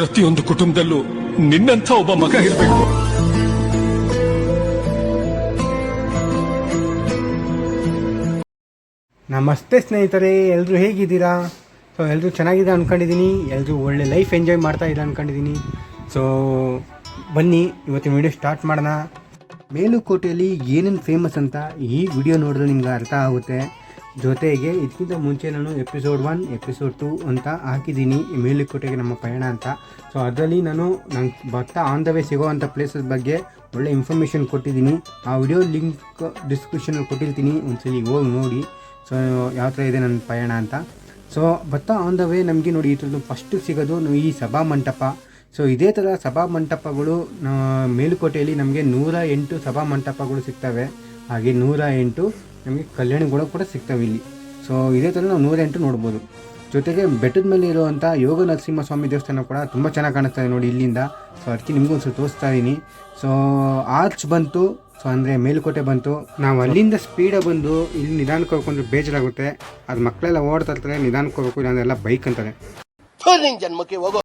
ಪ್ರತಿಯೊಂದು ಕುಟುಂಬದಲ್ಲೂ ನಿನ್ನಂಥ ಒಬ್ಬ ಮಗ ಇರಬೇಕು. ನಮಸ್ತೆ ಸ್ನೇಹಿತರೆ ಎಲ್ಲರೂ ಹೇಗಿದ್ದೀರಾ? ಸೊ ಎಲ್ಲರೂ ಚೆನ್ನಾಗಿದೆ ಅಂದ್ಕೊಂಡಿದ್ದೀನಿ ಎಲ್ಲರೂ ಒಳ್ಳೆ ಲೈಫ್ ಎಂಜಾಯ್ ಮಾಡ್ತಾ ಇದ್ದೀರಾ ಅಂದ್ಕೊಂಡಿದ್ದೀನಿ ಸೊ ಬನ್ನಿ ಇವತ್ತಿನ ವಿಡಿಯೋ ಸ್ಟಾರ್ಟ್ ಮಾಡೋಣ. ಮೇಲುಕೋಟೆಯಲ್ಲಿ ಏನೇನು ಫೇಮಸ್ ಅಂತ ಈ ವಿಡಿಯೋ ನೋಡಿದ್ರೆ ನಿಮ್ಗೆ ಅರ್ಥ ಆಗುತ್ತೆ. ಜೊತೆಗೆ ಇದಕ್ಕಿಂತ ಮುಂಚೆ ನಾನು ಎಪಿಸೋಡ್ ಒನ್ ಎಪಿಸೋಡ್ ಟು ಅಂತ ಹಾಕಿದ್ದೀನಿ. ಮೇಲುಕೋಟೆಗೆ ನಮ್ಮ ಪಯಣ ಅಂತ. ಸೊ ಅದರಲ್ಲಿ ನಾನು ನಂಗೆ ಭತ್ತ ಆನ್ ದ ವೇ ಸಿಗೋವಂಥ ಪ್ಲೇಸಸ್ ಬಗ್ಗೆ ಒಳ್ಳೆ ಇನ್ಫಾರ್ಮೇಷನ್ ಕೊಟ್ಟಿದ್ದೀನಿ. ಆ ವಿಡಿಯೋ ಲಿಂಕ್ ಡಿಸ್ಕ್ರಿಪ್ಷನಲ್ಲಿ ಕೊಟ್ಟಿರ್ತೀನಿ. ಒಂದ್ಸಲಿ ಹೋಗಿ ನೋಡಿ. ಸೊ ಯಾವ ಥರ ಇದೆ ನನ್ನ ಪಯಣ ಅಂತ. ಸೊ ಭತ್ತ ಆನ್ ದ ವೇ ನಮಗೆ ನೋಡಿ ಈ ಥರದ್ದು ಫಸ್ಟ್ ಸಿಗೋದು ಈ ಸಭಾ ಮಂಟಪ. ಸೊ ಇದೇ ಥರ ಸಭಾ ಮಂಟಪಗಳು ಮೇಲುಕೋಟೆಯಲ್ಲಿ ನಮಗೆ ನೂರ ಎಂಟು ಸಭಾ ಮಂಟಪಗಳು ಸಿಗ್ತವೆ. ಹಾಗೆ ನೂರ ಎಂಟು ನಮಗೆ ಕಲ್ಯಾಣಿಗಳು ಕೂಡ ಸಿಗ್ತವೆ ಇಲ್ಲಿ. ಸೊ ಇದೇ ಥರ ನಾವು ನೂರೆಂಟು ನೋಡ್ಬೋದು. ಜೊತೆಗೆ ಬೆಟ್ಟದ ಮೇಲೆ ಇರುವಂಥ ಯೋಗ ನರಸಿಂಹಸ್ವಾಮಿ ದೇವಸ್ಥಾನ ಕೂಡ ತುಂಬ ಚೆನ್ನಾಗಿ ಕಾಣಿಸ್ತಾ ಇದೆ ನೋಡಿ ಇಲ್ಲಿಂದ. ಸೊ ಅದಕ್ಕೆ ನಿಮಗೂ ಒಂದು ಸ್ವಲ್ಪ ತೋರಿಸ್ತಾ ಇದ್ದೀನಿ ಸೊ ಆರ್ಚ್ ಬಂತು. ಸೊ ಅಂದರೆ ಮೇಲುಕೋಟೆ ಬಂತು. ನಾವು ಅಲ್ಲಿಂದ ಸ್ಪೀಡಾಗಿ ಬಂದು ಇಲ್ಲಿ ನಿಧಾನಕ್ಕೆ ಹೋಗ್ಕೊಂಡ್ರೆ ಬೇಜಾರಾಗುತ್ತೆ. ಅದು ಮಕ್ಕಳೆಲ್ಲ ಓಡ್ತಾ ಇರ್ತಾರೆ ನಿಧಾನಕ್ಕೆ ಹೋಗ್ಬೇಕು ಇಲ್ಲಾಂದ್ರೆ ಬೈಕ್ ಅಂತಾರೆ. ಜನ್ಮಕ್ಕೆ ಹೋಗೋ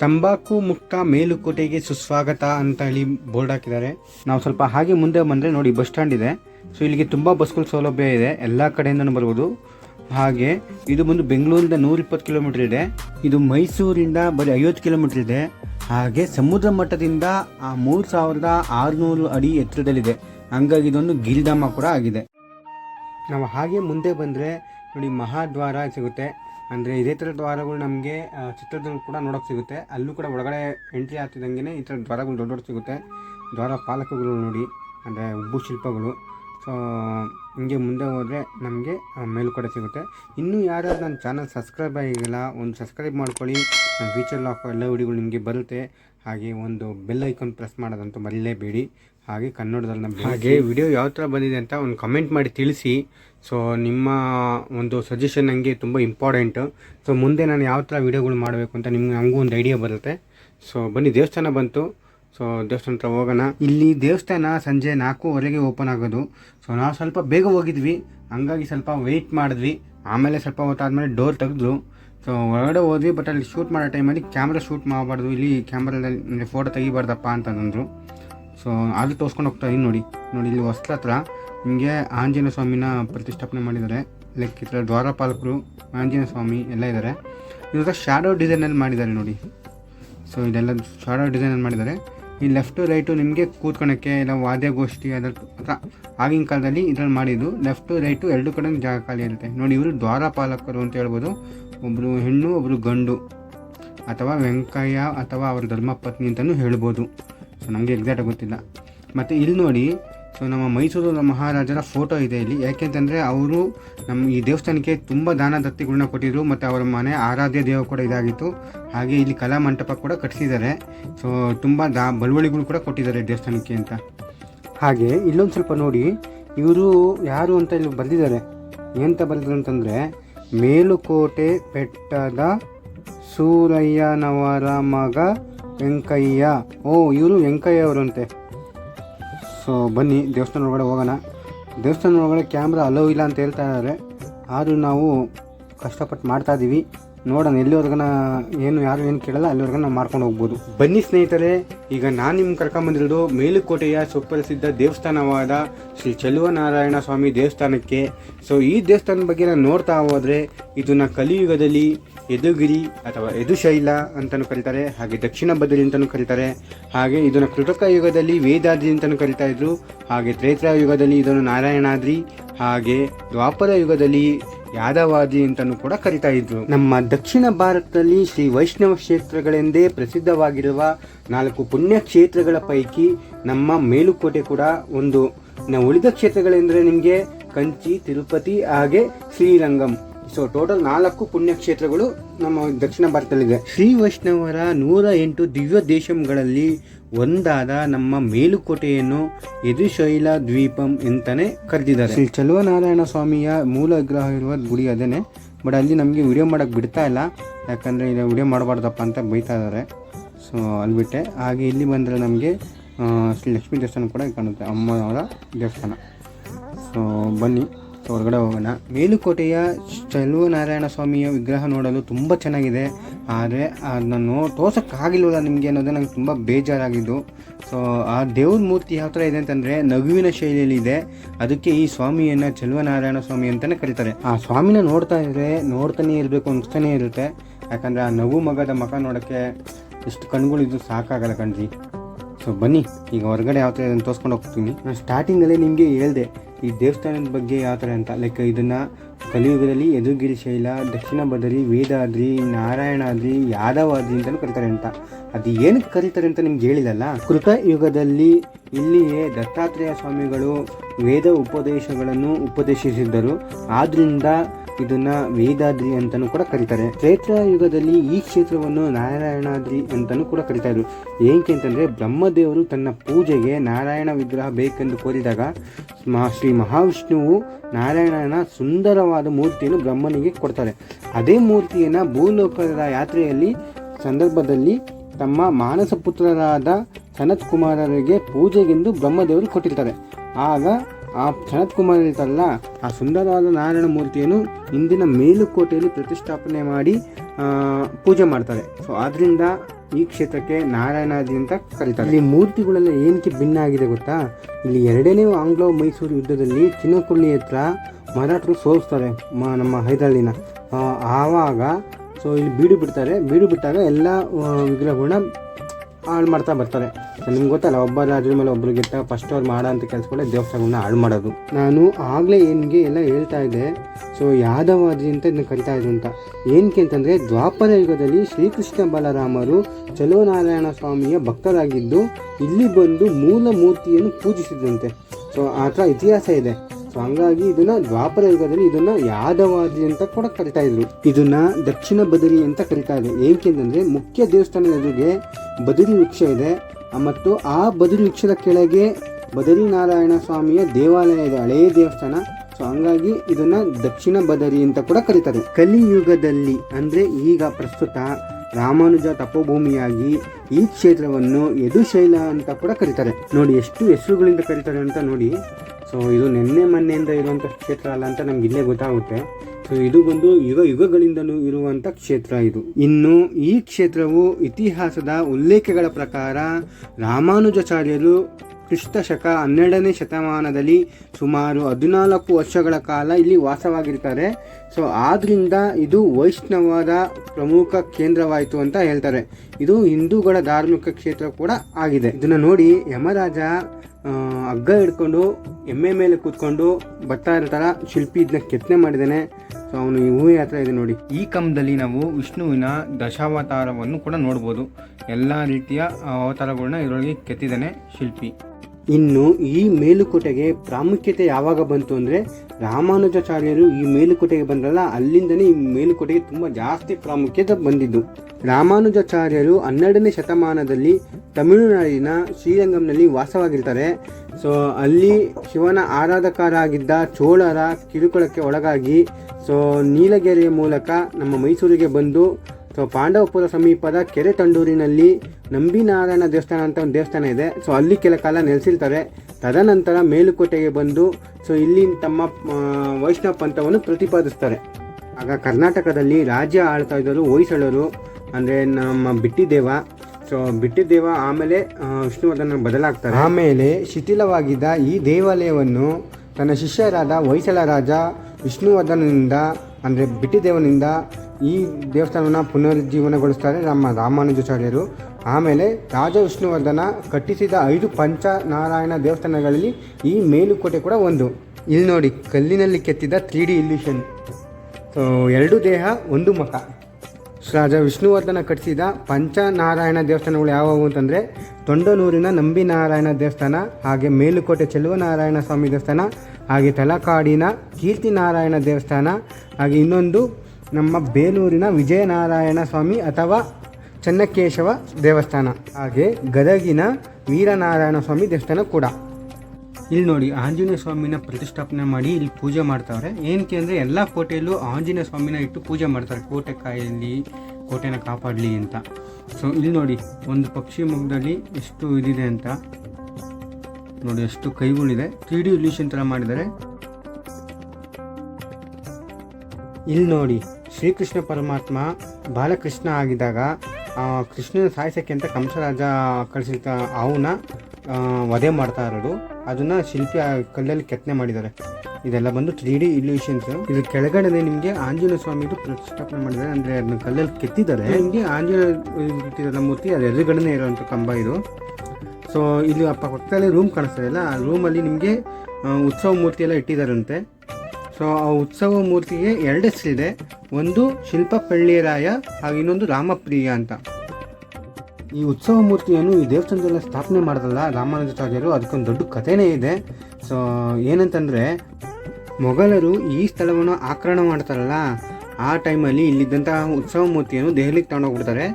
ತಂಬಾಕು ಮುಕ್ತ ಮೇಲುಕೋಟೆಗೆ ಸುಸ್ವಾಗತ ಅಂತ ಹೇಳಿ ಬೋರ್ಡ್ ಹಾಕಿದ್ದಾರೆ. ನಾವು ಸ್ವಲ್ಪ ಹಾಗೆ ಮುಂದೆ ಬಂದರೆ ನೋಡಿ ಬಸ್ ಸ್ಟ್ಯಾಂಡ್ ಇದೆ. ಸೊ ಇಲ್ಲಿಗೆ ತುಂಬ ಬಸ್ಗಳ ಸೌಲಭ್ಯ ಇದೆ. ಎಲ್ಲ ಕಡೆಯಿಂದನೂ ಬರ್ಬೋದು. ಹಾಗೆ, ಇದು ಬಂದು ಬೆಂಗಳೂರಿಂದ ನೂರಿಪ್ಪತ್ತು ಕಿಲೋಮೀಟರ್ ಇದೆ. ಇದು ಮೈಸೂರಿಂದ ಬರೀ ಐವತ್ತು ಕಿಲೋಮೀಟರ್ ಇದೆ. ಹಾಗೆ, ಸಮುದ್ರ ಮಟ್ಟದಿಂದ ಆ ಮೂರು ಸಾವಿರದ ಆರುನೂರು ಅಡಿ ಎತ್ತರದಲ್ಲಿದೆ. ಹಂಗಾಗಿ ಇದೊಂದು ಗಿರಿಧಾಮ ಕೂಡ ಆಗಿದೆ. ನಾವು ಹಾಗೆ ಮುಂದೆ ಬಂದರೆ ನೋಡಿ ಮಹಾದ್ವಾರ ಸಿಗುತ್ತೆ. ಅಂದರೆ ಇದೇ ಥರ ದ್ವಾರಗಳು ನಮಗೆ ಚಿತ್ರದುರ್ಗ ಕೂಡ ನೋಡೋಕೆ ಸಿಗುತ್ತೆ. ಅಲ್ಲೂ ಕೂಡ ಒಳಗಡೆ ಎಂಟ್ರಿ ಆಗ್ತಿದ್ದಂಗೆ ಈ ಥರ ದ್ವಾರಗಳು ದೊಡ್ಡ ದೊಡ್ಡ ಸಿಗುತ್ತೆ. ದ್ವಾರ ಪಾಲಕಗಳು ನೋಡಿ, ಅಂದರೆ ಉಬ್ಬು ಶಿಲ್ಪಗಳು. ಸೊ ಹಿಂಗೆ ಮುಂದೆ ಹೋದರೆ ನಮಗೆ ಮೇಲುಗಡೆ ಸಿಗುತ್ತೆ. ಇನ್ನೂ ಯಾರಾದ್ರೂ ನನ್ನ ಚಾನಲ್ ಸಬ್ಸ್ಕ್ರೈಬ್ ಆಗಿಲ್ಲ, ಒಂದು ಸಬ್ಸ್ಕ್ರೈಬ್ ಮಾಡ್ಕೊಳ್ಳಿ. ನನ್ನ ಫೀಚರ್ ಲಾಕ್ ಎಲ್ಲ ವಿಡಿಯೋಗಳು ನಿಮಗೆ ಬರುತ್ತೆ. ಹಾಗೆ ಒಂದು ಬೆಲ್ ಐಕಾನ್ ಪ್ರೆಸ್ ಮಾಡೋದಂತೂ ಮರಿಲೇಬೇಡಿ. ಹಾಗೆ ಕನ್ನಡದಲ್ಲಿ ನಮ್ಮ ಹಾಗೆ ವಿಡಿಯೋ ಯಾವ ಥರ ಬಂದಿದೆ ಅಂತ ಒಂದು ಕಮೆಂಟ್ ಮಾಡಿ ತಿಳಿಸಿ. ಸೊ ನಿಮ್ಮ ಒಂದು ಸಜೆಷನ್ ನನಗೆ ತುಂಬ ಇಂಪಾರ್ಟೆಂಟು ಸೊ ಮುಂದೆ ನಾನು ಯಾವ ಥರ ವಿಡಿಯೋಗಳು ಮಾಡಬೇಕು ಅಂತ ನಿಮ್ಗೆ ನಮಗೂ ಒಂದು ಐಡಿಯಾ ಬರುತ್ತೆ. ಸೊ ಬನ್ನಿ ದೇವಸ್ಥಾನ ಬಂತು. ಸೊ ದೇವಸ್ಥಾನ ಹತ್ರ ಹೋಗೋಣ. ಇಲ್ಲಿ ದೇವಸ್ಥಾನ ಸಂಜೆ ನಾಲ್ಕೂವರೆಗೆ ಓಪನ್ ಆಗೋದು. ಸೊ ನಾವು ಸ್ವಲ್ಪ ಬೇಗ ಹೋಗಿದ್ವಿ. ಹಂಗಾಗಿ ಸ್ವಲ್ಪ ವೆಯ್ಟ್ ಮಾಡಿದ್ವಿ. ಆಮೇಲೆ ಸ್ವಲ್ಪ ಹೊತ್ತಾದ್ಮೇಲೆ ಡೋರ್ ತೆಗೆದ್ರು ಸೊ ಹೊರಗಡೆ ಹೋದ್ವಿ ಬಟ್ ಅಲ್ಲಿ ಶೂಟ್ ಮಾಡೋ ಟೈಮಲ್ಲಿ ಕ್ಯಾಮ್ರಾ ಶೂಟ್ ಮಾಡಬಾರ್ದು. ಇಲ್ಲಿ ಕ್ಯಾಮ್ರಾದಲ್ಲಿ ಫೋಟೋ ತೆಗಿಬಾರ್ದಪ್ಪ ಅಂತಂದ್ರು ಸೊ ಅದು ತೋರಿಸ್ಕೊಂಡು ಹೋಗ್ತಾ ಇದೀನಿ ನೋಡಿ. ನೋಡಿ, ಇಲ್ಲಿ ಹೊಸ್ಲ ಹತ್ರ ನಿಮಗೆ ಆಂಜನೇಯ ಸ್ವಾಮಿನ ಪ್ರತಿಷ್ಠಾಪನೆ ಮಾಡಿದ್ದಾರೆ. ಲೈಕ್ ಈ ಥರ ದ್ವಾರಪಾಲಕರು, ಆಂಜನೇಯ ಸ್ವಾಮಿ ಎಲ್ಲ ಇದ್ದಾರೆ ಇವಾಗ ಶಾಡೋ ಡಿಸೈನಲ್ಲಿ ಮಾಡಿದ್ದಾರೆ ನೋಡಿ. ಸೊ ಇದೆಲ್ಲ ಶಾಡೋ ಡಿಸೈನಲ್ಲಿ ಮಾಡಿದ್ದಾರೆ. ಈ ಲೆಫ್ಟು ರೈಟು ನಿಮಗೆ ಕೂತ್ಕೊಳಕ್ಕೆ ಇಲ್ಲ ವಾದ್ಯಗೋಷ್ಠಿ ಅದರ ಹತ್ರ ಆಗಿನ ಕಾಲದಲ್ಲಿ ಇದ್ರಲ್ಲಿ ಮಾಡಿದ್ದು. ಲೆಫ್ಟು ರೈಟು ಎರಡು ಕಡೆ ಜಾಗ ಖಾಲಿ ಇರುತ್ತೆ. ನೋಡಿ ಇವರು ದ್ವಾರಪಾಲಕರು ಅಂತ ಹೇಳ್ಬೋದು. ಒಬ್ಬರು ಹೆಣ್ಣು ಒಬ್ಬರು ಗಂಡು ಅಥವಾ ವೆಂಕಯ್ಯ ಅಥವಾ ಅವರ ಧರ್ಮಪತ್ನಿ ಅಂತಲೂ ಹೇಳ್ಬೋದು. ಸೊ ನಮಗೆ ಎಕ್ಸಾಕ್ಟಾಗಿ ಗೊತ್ತಿಲ್ಲ. ಮತ್ತು ಇಲ್ಲಿ ನೋಡಿ ಸೊ ನಮ್ಮ ಮೈಸೂರು ಮಹಾರಾಜರ ಫೋಟೋ ಇದೆ ಇಲ್ಲಿ. ಯಾಕೆಂತಂದರೆ ಅವರು ನಮ್ಮ ಈ ದೇವಸ್ಥಾನಕ್ಕೆ ತುಂಬ ದಾನ ದತ್ತಿಗಳನ್ನ ಕೊಟ್ಟಿದ್ದರು ಮತ್ತು ಅವರ ಮನೆ ಆರಾಧ್ಯ ದೇವ ಕೂಡ ಇದಾಗಿತ್ತು. ಹಾಗೆ ಇಲ್ಲಿ ಕಲಾ ಮಂಟಪ ಕೂಡ ಕಟ್ಟಿಸಿದ್ದಾರೆ ಸೊ ತುಂಬ ದಾ ಬಳುವಳಿಗಳು ಕೂಡ ಕೊಟ್ಟಿದ್ದಾರೆ ದೇವಸ್ಥಾನಕ್ಕೆ ಅಂತ. ಹಾಗೆ ಇಲ್ಲೊಂದು ಸ್ವಲ್ಪ ನೋಡಿ, ಇವರು ಯಾರು ಅಂತ ಇಲ್ಲಿ ಬರೆದಿದ್ದಾರೆ. ಏನಂತ ಬರೆದಿದ್ದಾರೆ ಅಂತಂದರೆ, ಮೇಲುಕೋಟೆ ಬೆಟ್ಟದ ಸೂರಯ್ಯನವರ ಮಗ ವೆಂಕಯ್ಯ. ಓ, ಇವರು ವೆಂಕಯ್ಯ ಅವರಂತೆ. ಸೊ, ಬನ್ನಿ, ದೇವಸ್ಥಾನ ಒಳಗಡೆ ಹೋಗೋಣ. ದೇವಸ್ಥಾನ ಒಳಗಡೆ ಕ್ಯಾಮ್ರಾ ಅಲೋ ಇಲ್ಲ ಅಂತ ಹೇಳ್ತಾ ಇದ್ದಾರೆ. ಆದರೂ ನಾವು ಕಷ್ಟಪಟ್ಟು ಮಾಡ್ತಾ ಇದ್ದೀವಿ ನೋಡೋಣ ಎಲ್ಲಿವರೆಗನ ಏನು, ಯಾರು ಏನು ಕೇಳಲ್ಲ, ಅಲ್ಲಿವರೆಗೆ ನಾವು ಮಾಡ್ಕೊಂಡು ಹೋಗ್ಬೋದು. ಬನ್ನಿ ಸ್ನೇಹಿತರೆ, ಈಗ ನಾನು ನಿಮ್ಗೆ ಕರ್ಕೊಂಬಂದಿರೋದು ಮೇಲುಕೋಟೆಯ ಸುಪ್ರಸಿದ್ಧ ದೇವಸ್ಥಾನವಾದ ಶ್ರೀ ಚೆಲುವನಾರಾಯಣ ಸ್ವಾಮಿ ದೇವಸ್ಥಾನಕ್ಕೆ. ಸೊ ಈ ದೇವಸ್ಥಾನದ ಬಗ್ಗೆ ನಾನು ನೋಡ್ತಾ ಹೋದರೆ ಇದನ್ನ ಕಲಿಯುಗದಲ್ಲಿ ಯದುಗಿರಿ ಅಥವಾ ಯದುಶೈಲ ಅಂತಲೂ ಕರೀತಾರೆ, ಹಾಗೆ ದಕ್ಷಿಣ ಬದಲಿ ಅಂತಲೂ ಕರೀತಾರೆ, ಹಾಗೆ ಇದನ್ನು ಕೃತಕ ಯುಗದಲ್ಲಿ ವೇದಾದ್ರಿ ಅಂತಲೂ ಕರಿತಾ ಇದ್ರು, ಹಾಗೆ ತ್ರೇತ್ರ ಯುಗದಲ್ಲಿ ಇದನ್ನು ನಾರಾಯಣಾದ್ರಿ ಹಾಗೆ ದ್ವಾಪರ ಯುಗದಲ್ಲಿ ಯಾದವಾದಿ ಅಂತಲೂ ಕೂಡ ಕರಿತಾ ಇದ್ರು. ನಮ್ಮ ದಕ್ಷಿಣ ಭಾರತದಲ್ಲಿ ಶ್ರೀ ವೈಷ್ಣವ ಕ್ಷೇತ್ರಗಳೆಂದೇ ಪ್ರಸಿದ್ಧವಾಗಿರುವ ನಾಲ್ಕು ಪುಣ್ಯ ಕ್ಷೇತ್ರಗಳ ಪೈಕಿ ನಮ್ಮ ಮೇಲುಕೋಟೆ ಕೂಡ ಒಂದು. ಉಳಿದ ಕ್ಷೇತ್ರಗಳೆಂದರೆ ನಿಮಗೆ ಕಂಚಿ, ತಿರುಪತಿ, ಹಾಗೆ ಶ್ರೀರಂಗಂ. ಸೊ ಟೋಟಲ್ ನಾಲ್ಕು ಪುಣ್ಯಕ್ಷೇತ್ರಗಳು ನಮ್ಮ ದಕ್ಷಿಣ ಭಾರತದಲ್ಲಿದೆ. ಶ್ರೀ ವೈಷ್ಣವರ ನೂರ ಎಂಟು ದಿವ್ಯ ದೇಶಗಳಲ್ಲಿ ಒಂದಾದ ನಮ್ಮ ಮೇಲುಕೋಟೆಯನ್ನು ಯದುಶೈಲ ದ್ವೀಪಂ ಅಂತಲೇ ಕರೆದಿದ್ದಾರೆ. ಶ್ರೀ ಚಲುವನಾರಾಯಣ ಸ್ವಾಮಿಯ ಮೂಲ ವಿಗ್ರಹ ಇರುವ ಗುಡಿ ಅದೇನೆ ಬಟ್ ಅಲ್ಲಿ ನಮಗೆ ವಿಡಿಯೋ ಮಾಡೋಕೆ ಬಿಡ್ತಾ ಇಲ್ಲ. ಯಾಕಂದರೆ ಇದು ವಿಡಿಯೋ ಮಾಡಬಾರ್ದಪ್ಪ ಅಂತ ಬೈತಾ ಇದ್ದಾರೆ. ಸೊ ಅಲ್ಲಿ ಬಿಟ್ಟೆ ಹಾಗೆ ಇಲ್ಲಿ ಬಂದರೆ ನಮಗೆ ಶ್ರೀ ಲಕ್ಷ್ಮೀ ದೇವಸ್ಥಾನ ಕೂಡ ಕಾಣುತ್ತೆ. ಅಮ್ಮನವರ ದೇವಸ್ಥಾನ. ಸೊ ಬನ್ನಿ. ಹೊರಗಡೆ ಹೋಗೋಣ. ಮೇಲುಕೋಟೆಯ ಚಲುವನಾರಾಯಣ ಸ್ವಾಮಿಯ ವಿಗ್ರಹ ನೋಡಲು ತುಂಬ ಚೆನ್ನಾಗಿದೆ. ಆದರೆ ನಾನು ತೋರ್ಸೋಕ್ಕಾಗಿಲ್ವಲ್ಲ ನಿಮಗೆ ಅನ್ನೋದು ನಂಗೆ ತುಂಬ ಬೇಜಾರಾಗಿದ್ದು. ಸೊ ಆ ದೇವ್ರ ಮೂರ್ತಿ ಯಾವ ಥರ ಇದೆ ಅಂತಂದರೆ ನಗುವಿನ ಶೈಲಿಯಲ್ಲಿ ಇದೆ. ಅದಕ್ಕೆ ಈ ಸ್ವಾಮಿಯನ್ನು ಚೆಲುವನಾರಾಯಣ ಸ್ವಾಮಿ ಅಂತಲೇ ಕರೀತಾರೆ. ಆ ಸ್ವಾಮಿನ ನೋಡ್ತಾ ಇದ್ರೆ ನೋಡ್ತಾನೆ ಇರಬೇಕು ಅನಿಸ್ತಾನೆ ಇರುತ್ತೆ. ಯಾಕಂದರೆ ಆ ನಗು ಮಗದ ಮಗ ನೋಡೋಕ್ಕೆ ಇಷ್ಟು ಕಣ್ಗಳಿದ್ದು ಸಾಕಾಗಲ್ಲ ಕಣ್ರಿ. ಸೊ ಬನ್ನಿ, ಈಗ ಹೊರಗಡೆ ಯಾವ ಥರ ಇದನ್ನು ತೋರಿಸ್ಕೊಂಡು ಹೋಗ್ತೀನಿ. ನಾನು ಸ್ಟಾರ್ಟಿಂಗಲ್ಲೇ ನಿಮಗೆ ಹೇಳಿದೆ. ಈ ದೇವಸ್ಥಾನದ ಬಗ್ಗೆ ಯಾವ ಥರ ಅಂತ ಲೈಕ್ ಇದನ್ನು ಕಲಿಯುಗದಲ್ಲಿ ಯದುಗಿರಿ ಶೈಲ ದಕ್ಷಿಣ ಬದರಿ ವೇದಾದ್ರಿ, ನಾರಾಯಣಾದ್ರಿ, ಯಾದವಾದ್ರಿ ಅಂತಲೂ ಕರೀತಾರೆ ಅಂತ. ಅದು ಏನಕ್ಕೆ ಕರೀತಾರೆ ಅಂತ ನಿಮ್ಗೆ ಹೇಳಿದಲ್ಲ ಕೃತ ಯುಗದಲ್ಲಿ ಇಲ್ಲಿಯೇ ದತ್ತಾತ್ರೇಯ ಸ್ವಾಮಿಗಳು ವೇದ ಉಪದೇಶಗಳನ್ನು ಉಪದೇಶಿಸಿದ್ದರು. ಆದ್ರಿಂದ ಇದನ್ನ ವೇದಾದ್ರಿ ಅಂತಾನೂ ಕೂಡ ಕರೀತಾರೆ. ತ್ರೇತ್ರ ಯುಗದಲ್ಲಿ ಈ ಕ್ಷೇತ್ರವನ್ನು ನಾರಾಯಣಾದ್ರಿ ಅಂತಾನೂ ಕೂಡ ಕರೀತಾ ಇದ್ರು. ಏನಕ್ಕೆ ಅಂತಂದ್ರೆ ಬ್ರಹ್ಮದೇವರು ತನ್ನ ಪೂಜೆಗೆ ನಾರಾಯಣ ವಿಗ್ರಹ ಬೇಕೆಂದು ಕೋರಿದಾಗ ಶ್ರೀ ಮಹಾವಿಷ್ಣುವು ನಾರಾಯಣನ ಸುಂದರವಾದ ಮೂರ್ತಿಯನ್ನು ಬ್ರಹ್ಮನಿಗೆ ಕೊಡ್ತಾರೆ. ಅದೇ ಮೂರ್ತಿಯನ್ನು ಭೂಲೋಕದ ಯಾತ್ರೆಯಲ್ಲಿ ಸಂದರ್ಭದಲ್ಲಿ ತಮ್ಮ ಮಾನಸ ಪುತ್ರರಾದ ಸನತ್ ಕುಮಾರರಿಗೆ ಪೂಜೆಗೆಂದು ಬ್ರಹ್ಮದೇವರು ಕೊಟ್ಟಿರ್ತಾರೆ. ಆಗ ಆ ಸನತ್ ಕುಮಾರ್ ಇರ್ತಾರಲ್ಲ ಆ ಸುಂದರವಾದ ನಾರಾಯಣ ಮೂರ್ತಿಯನ್ನು ಇಂದಿನ ಮೇಲುಕೋಟೆಯಲ್ಲಿ ಪ್ರತಿಷ್ಠಾಪನೆ ಮಾಡಿ ಪೂಜೆ ಮಾಡ್ತಾರೆ. ಸೊ ಆದ್ರಿಂದ ಈ ಕ್ಷೇತ್ರಕ್ಕೆ ನಾರಾಯಣಾದಿ ಅಂತ ಕರೀತಾರೆ. ಇಲ್ಲಿ ಮೂರ್ತಿಗಳೆಲ್ಲ ಏನಕ್ಕೆ ಭಿನ್ನ ಆಗಿದೆ ಗೊತ್ತಾ? ಇಲ್ಲಿ ಎರಡನೇ ಆಂಗ್ಲೋ ಮೈಸೂರು ಯುದ್ಧದಲ್ಲಿ ಚಿನ್ನಕೊಳ್ಳಿ ಹತ್ರ ಮರಾಠರು ಸೋಲಿಸ್ತಾರೆ ನಮ್ಮ ಹೈದರಳ್ಳಿನ ಆವಾಗ ಸೊ ಇಲ್ಲಿ ಬೀಡು ಬಿಡ್ತಾರೆ. ಬೀಡು ಬಿಟ್ಟಾಗ ಎಲ್ಲ ವಿಗ್ರಹಗಳನ್ನ ಹಾಳು ಮಾಡ್ತಾ ಬರ್ತಾರೆ. ನಿಮ್ಗೆ ಗೊತ್ತಲ್ಲ, ಒಬ್ಬ ರಾಜರ ಮೇಲೆ ಒಬ್ರು ಗೆಟ್ಟ ಫಸ್ಟ್ ಅವ್ರು ಮಾಡೋ ಅಂತ ಕೆಲಸಗಳೇ ದೇವಸ್ಥಾನಗಳನ್ನ ಹಾಳು ಮಾಡೋದು. ನಾನು ಆಗಲೇ ಏನಿಗೆ ಎಲ್ಲ ಹೇಳ್ತಾ ಇದ್ದೆ. ಸೊ ಯಾದವಾದಿ ಅಂತ ಇದನ್ನು ಕರಿತಾ ಇದ್ರು ಅಂತ. ಏನಕ್ಕೆ ಅಂತಂದರೆ, ದ್ವಾಪರ ಯುಗದಲ್ಲಿ ಶ್ರೀಕೃಷ್ಣ ಬಲರಾಮರು ಚಲುವನಾರಾಯಣ ಸ್ವಾಮಿಯ ಭಕ್ತರಾಗಿದ್ದು, ಇಲ್ಲಿ ಬಂದು ಮೂಲ ಮೂರ್ತಿಯನ್ನು ಪೂಜಿಸಿದಂತೆ ಸೊ ಆ ಥರ ಇತಿಹಾಸ ಇದೆ. ಸೊ ಹಂಗಾಗಿ ಇದನ್ನ ದ್ವಾಪರ ಯುಗದಲ್ಲಿ ಇದನ್ನ ಯಾದವಾದಿ ಅಂತ ಕೂಡ ಕರಿತಾ ಇದ್ರು. ಇದನ್ನ ದಕ್ಷಿಣ ಬದರಿ ಅಂತ ಕರಿತಾ ಇದ್ರು. ಏಕೆ ಅಂತಂದ್ರೆ, ಮುಖ್ಯ ದೇವಸ್ಥಾನದ ಎದುರಿಗೆ ಬದರಿ ವೃಕ್ಷ ಇದೆ. ಮತ್ತು ಆ ಬದರಿ ವೃಕ್ಷದ ಕೆಳಗೆ ಬದರಿ ನಾರಾಯಣ ಸ್ವಾಮಿಯ ದೇವಾಲಯ ಇದೆ ಹಳೆಯ ದೇವಸ್ಥಾನ. ಸೊ ಹಂಗಾಗಿ ಇದನ್ನ ದಕ್ಷಿಣ ಬದರಿ ಅಂತ ಕೂಡ ಕರೀತಾರೆ. ಕಲಿಯುಗದಲ್ಲಿ ಅಂದ್ರೆ ಈಗ ಪ್ರಸ್ತುತ ರಾಮಾನುಜ ತಪೋಭೂಮಿಯಾಗಿ ಈ ಕ್ಷೇತ್ರವನ್ನು ಯದುಶೈಲ ಅಂತ ಕೂಡ ಕರೀತಾರೆ. ನೋಡಿ, ಎಷ್ಟು ಹೆಸರುಗಳಿಂದ ಕರೀತಾರೆ ಅಂತ ನೋಡಿ. ಸೊ ಇದು ನಿನ್ನೆ ಮೊನ್ನೆಯಿಂದ ಇರುವಂಥ ಕ್ಷೇತ್ರ ಅಲ್ಲ ಅಂತ ನಮ್ಗೆ ಇಲ್ಲೇ ಗೊತ್ತಾಗುತ್ತೆ. ಸೊ ಇದು ಬಂದು ಯುಗ ಯುಗಗಳಿಂದಲೂ ಇರುವಂಥ ಕ್ಷೇತ್ರ ಇದು. ಇನ್ನು ಈ ಕ್ಷೇತ್ರವು ಇತಿಹಾಸದ ಉಲ್ಲೇಖಗಳ ಪ್ರಕಾರ ರಾಮಾನುಜಾಚಾರ್ಯರು ಕ್ರಿಸ್ತ ಶಕ ಹನ್ನೆರಡನೇ ಶತಮಾನದಲ್ಲಿ ಸುಮಾರು ಹದಿನಾಲ್ಕು ವರ್ಷಗಳ ಕಾಲ ಇಲ್ಲಿ ವಾಸವಾಗಿರ್ತಾರೆ. ಸೊ ಆದ್ದರಿಂದ ಇದು ವೈಷ್ಣವದ ಪ್ರಮುಖ ಕೇಂದ್ರವಾಯಿತು ಅಂತ ಹೇಳ್ತಾರೆ. ಇದು ಹಿಂದೂಗಳ ಧಾರ್ಮಿಕ ಕ್ಷೇತ್ರ ಕೂಡ ಆಗಿದೆ. ಇದನ್ನ ನೋಡಿ ಯಮರಾಜ ಹಗ್ಗ ಹಿಡ್ಕೊಂಡು, ಎಮ್ಮೆ ಮೇಲೆ ಕೂತ್ಕೊಂಡು ಬರ್ತಾ ಇರೋ ಥರ ಶಿಲ್ಪಿ ಇದನ್ನ ಕೆತ್ತನೆ ಮಾಡಿದ್ದಾನೆ. ಸೊ ಅವನು ಈ ಹೂವೆ ಹತ್ರ ಇದೆ ನೋಡಿ. ಈ ಕಂಬದಲ್ಲಿ ನಾವು ವಿಷ್ಣುವಿನ ದಶಾವತಾರವನ್ನು ಕೂಡ ನೋಡ್ಬೋದು. ಎಲ್ಲ ರೀತಿಯ ಅವತಾರಗಳನ್ನ ಇದರೊಳಗೆ ಕೆತ್ತಿದ್ದಾನೆ ಶಿಲ್ಪಿ. ಇನ್ನು ಈ ಮೇಲುಕೋಟೆಗೆ ಪ್ರಾಮುಖ್ಯತೆ ಯಾವಾಗ ಬಂತು ಅಂದರೆ ರಾಮಾನುಜಾಚಾರ್ಯರು ಈ ಮೇಲುಕೋಟೆಗೆ ಬಂದ್ರಲ್ಲ, ಅಲ್ಲಿಂದನೇ ಈ ಮೇಲುಕೋಟೆಗೆ ತುಂಬ ಜಾಸ್ತಿ ಪ್ರಾಮುಖ್ಯತೆ ಬಂದಿದ್ದು. ರಾಮಾನುಜಾಚಾರ್ಯರು ಹನ್ನೆರಡನೇ ಶತಮಾನದಲ್ಲಿ ತಮಿಳುನಾಡಿನ ಶ್ರೀರಂಗಂನಲ್ಲಿ ವಾಸವಾಗಿರ್ತಾರೆ. ಸೊ ಅಲ್ಲಿ ಶಿವನ ಆರಾಧಕರಾಗಿದ್ದ ಚೋಳರ ಕಿರುಕುಳಕ್ಕೆ ಒಳಗಾಗಿ ಸೊ ನೀಲಗೆರೆಯ ಮೂಲಕ ನಮ್ಮ ಮೈಸೂರಿಗೆ ಬಂದು ಸೊ ಪಾಂಡವಪುರ ಸಮೀಪದ ಕೆರೆ ತಂಡೂರಿನಲ್ಲಿ ನಂಬಿನಾರಾಯಣ ದೇವಸ್ಥಾನ ಅಂತ ಒಂದು ದೇವಸ್ಥಾನ ಇದೆ. ಸೊ ಅಲ್ಲಿ ಕೆಲ ಕಾಲ ನೆಲೆಸಿರ್ತಾರೆ. ತದನಂತರ ಮೇಲುಕೋಟೆಗೆ ಬಂದು ಸೊ ಇಲ್ಲಿ ತಮ್ಮ ವೈಷ್ಣವ ಪಂಥವನ್ನು ಪ್ರತಿಪಾದಿಸ್ತಾರೆ. ಆಗ ಕರ್ನಾಟಕದಲ್ಲಿ ರಾಜ್ಯ ಆಳ್ತಾ ಇದ್ದರು ಹೊಯ್ಸಳರು, ಅಂದರೆ ನಮ್ಮ ಬಿಟ್ಟಿದ್ದೇವ ಸೊ ಬಿಟ್ಟಿದ್ದೇವ ಆಮೇಲೆ ವಿಷ್ಣುವರ್ಧನ ಬದಲಾಗ್ತಾರೆ. ಆಮೇಲೆ ಶಿಥಿಲವಾಗಿದ್ದ ಈ ದೇವಾಲಯವನ್ನು ತನ್ನ ಶಿಷ್ಯರಾದ ಹೊಯ್ಸಳ ರಾಜ ವಿಷ್ಣುವರ್ಧನನಿಂದ, ಅಂದರೆ ಬಿಟ್ಟಿದೇವನಿಂದ ಈ ದೇವಸ್ಥಾನವನ್ನು ಪುನರುಜ್ಜೀವನಗೊಳಿಸ್ತಾರೆ ನಮ್ಮ ರಾಮಾನುಜಾಚಾರ್ಯರು. ಆಮೇಲೆ ರಾಜ ವಿಷ್ಣುವರ್ಧನ ಕಟ್ಟಿಸಿದ ಐದು ಪಂಚನಾರಾಯಣ ದೇವಸ್ಥಾನಗಳಲ್ಲಿ ಈ ಮೇಲುಕೋಟೆ ಕೂಡ ಒಂದು. ಇಲ್ಲಿ ನೋಡಿ, ಕಲ್ಲಿನಲ್ಲಿ ಕೆತ್ತಿದ ತ್ರೀ ಡಿ ಇಲ್ಯೂಷನ್ ಸೊ ಎರಡು ದೇಹ, ಒಂದು ಮುಖ. ರಾಜ ವಿಷ್ಣುವರ್ಧನ ಕಟ್ಟಿಸಿದ ಪಂಚನಾರಾಯಣ ದೇವಸ್ಥಾನಗಳು ಯಾವುವು ಅಂತಂದರೆ, ತೊಂಡನೂರಿನ ನಂಬಿನಾರಾಯಣ ದೇವಸ್ಥಾನ, ಹಾಗೆ ಮೇಲುಕೋಟೆ ಚೆಲುವನಾರಾಯಣ ಸ್ವಾಮಿ ದೇವಸ್ಥಾನ, ಹಾಗೆ ತಲಕಾಡಿನ ಕೀರ್ತಿನಾರಾಯಣ ದೇವಸ್ಥಾನ, ಹಾಗೆ ಇನ್ನೊಂದು ನಮ್ಮ ಬೇಲೂರಿನ ವಿಜಯನಾರಾಯಣ ಸ್ವಾಮಿ ಅಥವಾ ಚನ್ನಕೇಶವ ದೇವಸ್ಥಾನ. ಹಾಗೆ ಗದಗಿನ ವೀರನಾರಾಯಣ ಸ್ವಾಮಿ ದೇವಸ್ಥಾನ ಕೂಡ. ಇಲ್ಲಿ ನೋಡಿ, ಆಂಜನೇಯ ಸ್ವಾಮಿನ ಪ್ರತಿಷ್ಠಾಪನೆ ಮಾಡಿ ಇಲ್ಲಿ ಪೂಜೆ ಮಾಡ್ತಾವ್ರೆ ಏನಕ್ಕೆ ಅಂದರೆ ಎಲ್ಲ ಕೋಟೆಯಲ್ಲೂ ಆಂಜನೇಯ ಸ್ವಾಮಿನ ಇಟ್ಟು ಪೂಜೆ ಮಾಡ್ತಾರೆ. ಕೋಟೆ ಕಾಯಲ್ಲಿ ಕೋಟೆನ ಕಾಪಾಡಲಿ ಅಂತ. ಸೊ ಇಲ್ಲಿ ನೋಡಿ, ಒಂದು ಪಕ್ಷಿ ಮುಖದಲ್ಲಿ ಎಷ್ಟು ಇದಿದೆ ಅಂತ. ನೋಡಿ, ಎಷ್ಟು ಕೈಗಳಿದೆ. ತ್ರೀ ಡಿ ಇಲ್ಯೂಷನ್ ಥರ ಮಾಡಿದ್ದಾರೆ. ಇಲ್ಲಿ ನೋಡಿ ಶ್ರೀಕೃಷ್ಣ ಪರಮಾತ್ಮ ಬಾಲಕೃಷ್ಣ ಆಗಿದ್ದಾಗ ಕೃಷ್ಣನ ಸಾಯಿಸೋಕ್ಕೆ ಅಂತ ಕಂಸರಾಜ ಕಳಿಸಿದ ಅವನ್ನ ವಧೆ ಮಾಡ್ತಾ ಇರೋದು. ಅದನ್ನ ಶಿಲ್ಪಿ ಕಲ್ಲಲ್ಲಿ ಕೆತ್ತನೆ ಮಾಡಿದ್ದಾರೆ. ಇದೆಲ್ಲ ಬಂದು ತ್ರೀ ಡಿ ಇಲ್ಯೂಷನ್ಸ್ ಇದು ಕೆಳಗಡೆ ನಿಮಗೆ ಆಂಜನೇಯ ಸ್ವಾಮಿದು ಪ್ರತಿಷ್ಠಾಪನೆ ಮಾಡಿದ್ದಾರೆ. ಅಂದ್ರೆ ಅದನ್ನ ಕಲ್ಲಲ್ಲಿ ಕೆತ್ತಿದ್ದಾರೆ. ನಿಮಗೆ ಆಂಜನೇಯ ಮೂರ್ತಿ, ಅದು ಎದುರುಗಡೆನೇ ಇರೋವಂಥ ಕಂಬ ಇದು. ಸೊ ಇಲ್ಲಿ ಅಪ್ಪ ಪಕ್ಕದಲ್ಲಿ ರೂಮ್ ಕಾಣಿಸ್ತಾ ಇಲ್ಲ ಆ ರೂಮಲ್ಲಿ ನಿಮಗೆ ಉತ್ಸವ ಮೂರ್ತಿ ಎಲ್ಲ ಇಟ್ಟಿದ್ದಾರಂತೆ. ಸೊ ಆ ಉತ್ಸವ ಮೂರ್ತಿಗೆ ಎರಡು ಹೆಸರಿದೆ. ಒಂದು ಶಿಲ್ಪ ಪಳ್ಳಿರಾಯ ಹಾಗೆ ಇನ್ನೊಂದು ರಾಮಪ್ರಿಯ ಅಂತ. ಈ ಉತ್ಸವ ಮೂರ್ತಿಯನ್ನು ಈ ದೇವಸ್ಥಾನದಲ್ಲಿ ಸ್ಥಾಪನೆ ಮಾಡಿದಲ್ಲ ರಾಮಾನುಜಾಚಾರ್ಯರು ಅದಕ್ಕೊಂದು ದೊಡ್ಡ ಕಥೆನೇ ಇದೆ. ಸೊ ಏನಂತಂದರೆ, ಮೊಘಲರು ಈ ಸ್ಥಳವನ್ನು ಆಕ್ರಮಣ ಮಾಡ್ತಾರಲ್ಲ, ಆ ಟೈಮಲ್ಲಿ ಇಲ್ಲಿದ್ದಂತಹ ಉತ್ಸವ ಮೂರ್ತಿಯನ್ನು ದೆಹಲಿಗೆ ತಗೊಂಡೋಗ್ಬಿಡ್ತಾರೆ.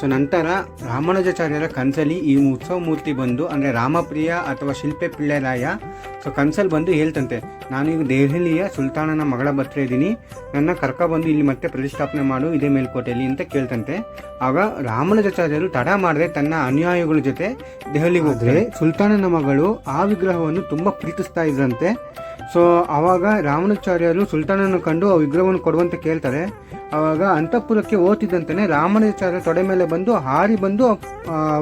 ಸೊ ನಂತರ ರಾಮಾನುಜಾಚಾರ್ಯರ ಕನಸಲ್ಲಿ ಈ ಉತ್ಸವ ಮೂರ್ತಿ ಬಂದು, ಅಂದರೆ ರಾಮಪ್ರಿಯ ಅಥವಾ ಶಿಲ್ಪೆ ಪಿಳ್ಳೆರಾಯ ಸೊ ಕನ್ಸಲ್ಲಿ ಬಂದು ಹೇಳ್ತಂತೆ ನಾನು ಈಗ ದೆಹಲಿಯ ಸುಲ್ತಾನನ ಮಗಳ ಬರ್ತಾ ಇದ್ದೀನಿ ನನ್ನ ಕರ್ಕ ಬಂದು ಇಲ್ಲಿ ಮತ್ತೆ ಪ್ರತಿಷ್ಠಾಪನೆ ಮಾಡು ಇದೇ ಮೇಲ್ಕೋಟೆಯಲ್ಲಿ ಅಂತ ಕೇಳ್ತಂತೆ. ಆಗ ರಾಮಾನುಜಾಚಾರ್ಯರು ತಡ ಮಾಡದೆ ತನ್ನ ಅನುಯಾಯಿಗಳ ಜೊತೆ ದೆಹಲಿಗೆ ಹೋದ್ರೆ ಸುಲ್ತಾನನ ಮಗಳು ಆ ವಿಗ್ರಹವನ್ನು ತುಂಬ ಪ್ರೀತಿಸ್ತಾ ಇದ್ರಂತೆ. ಸೊ ಆವಾಗ ರಾಮಾನುಚಾರ್ಯರು ಸುಲ್ತಾನನ್ನು ಕಂಡು ಆ ವಿಗ್ರಹವನ್ನು ಕೊಡುವಂತ ಕೇಳ್ತಾರೆ. ಆವಾಗ ಅಂತಃಪುರಕ್ಕೆ ಓದ್ತಿದ್ದಂತೆ ರಾಮಾನುಜಾಚಾರ್ಯ ತೊಡೆ ಮೇಲೆ ಬಂದು ಹಾರಿ ಬಂದು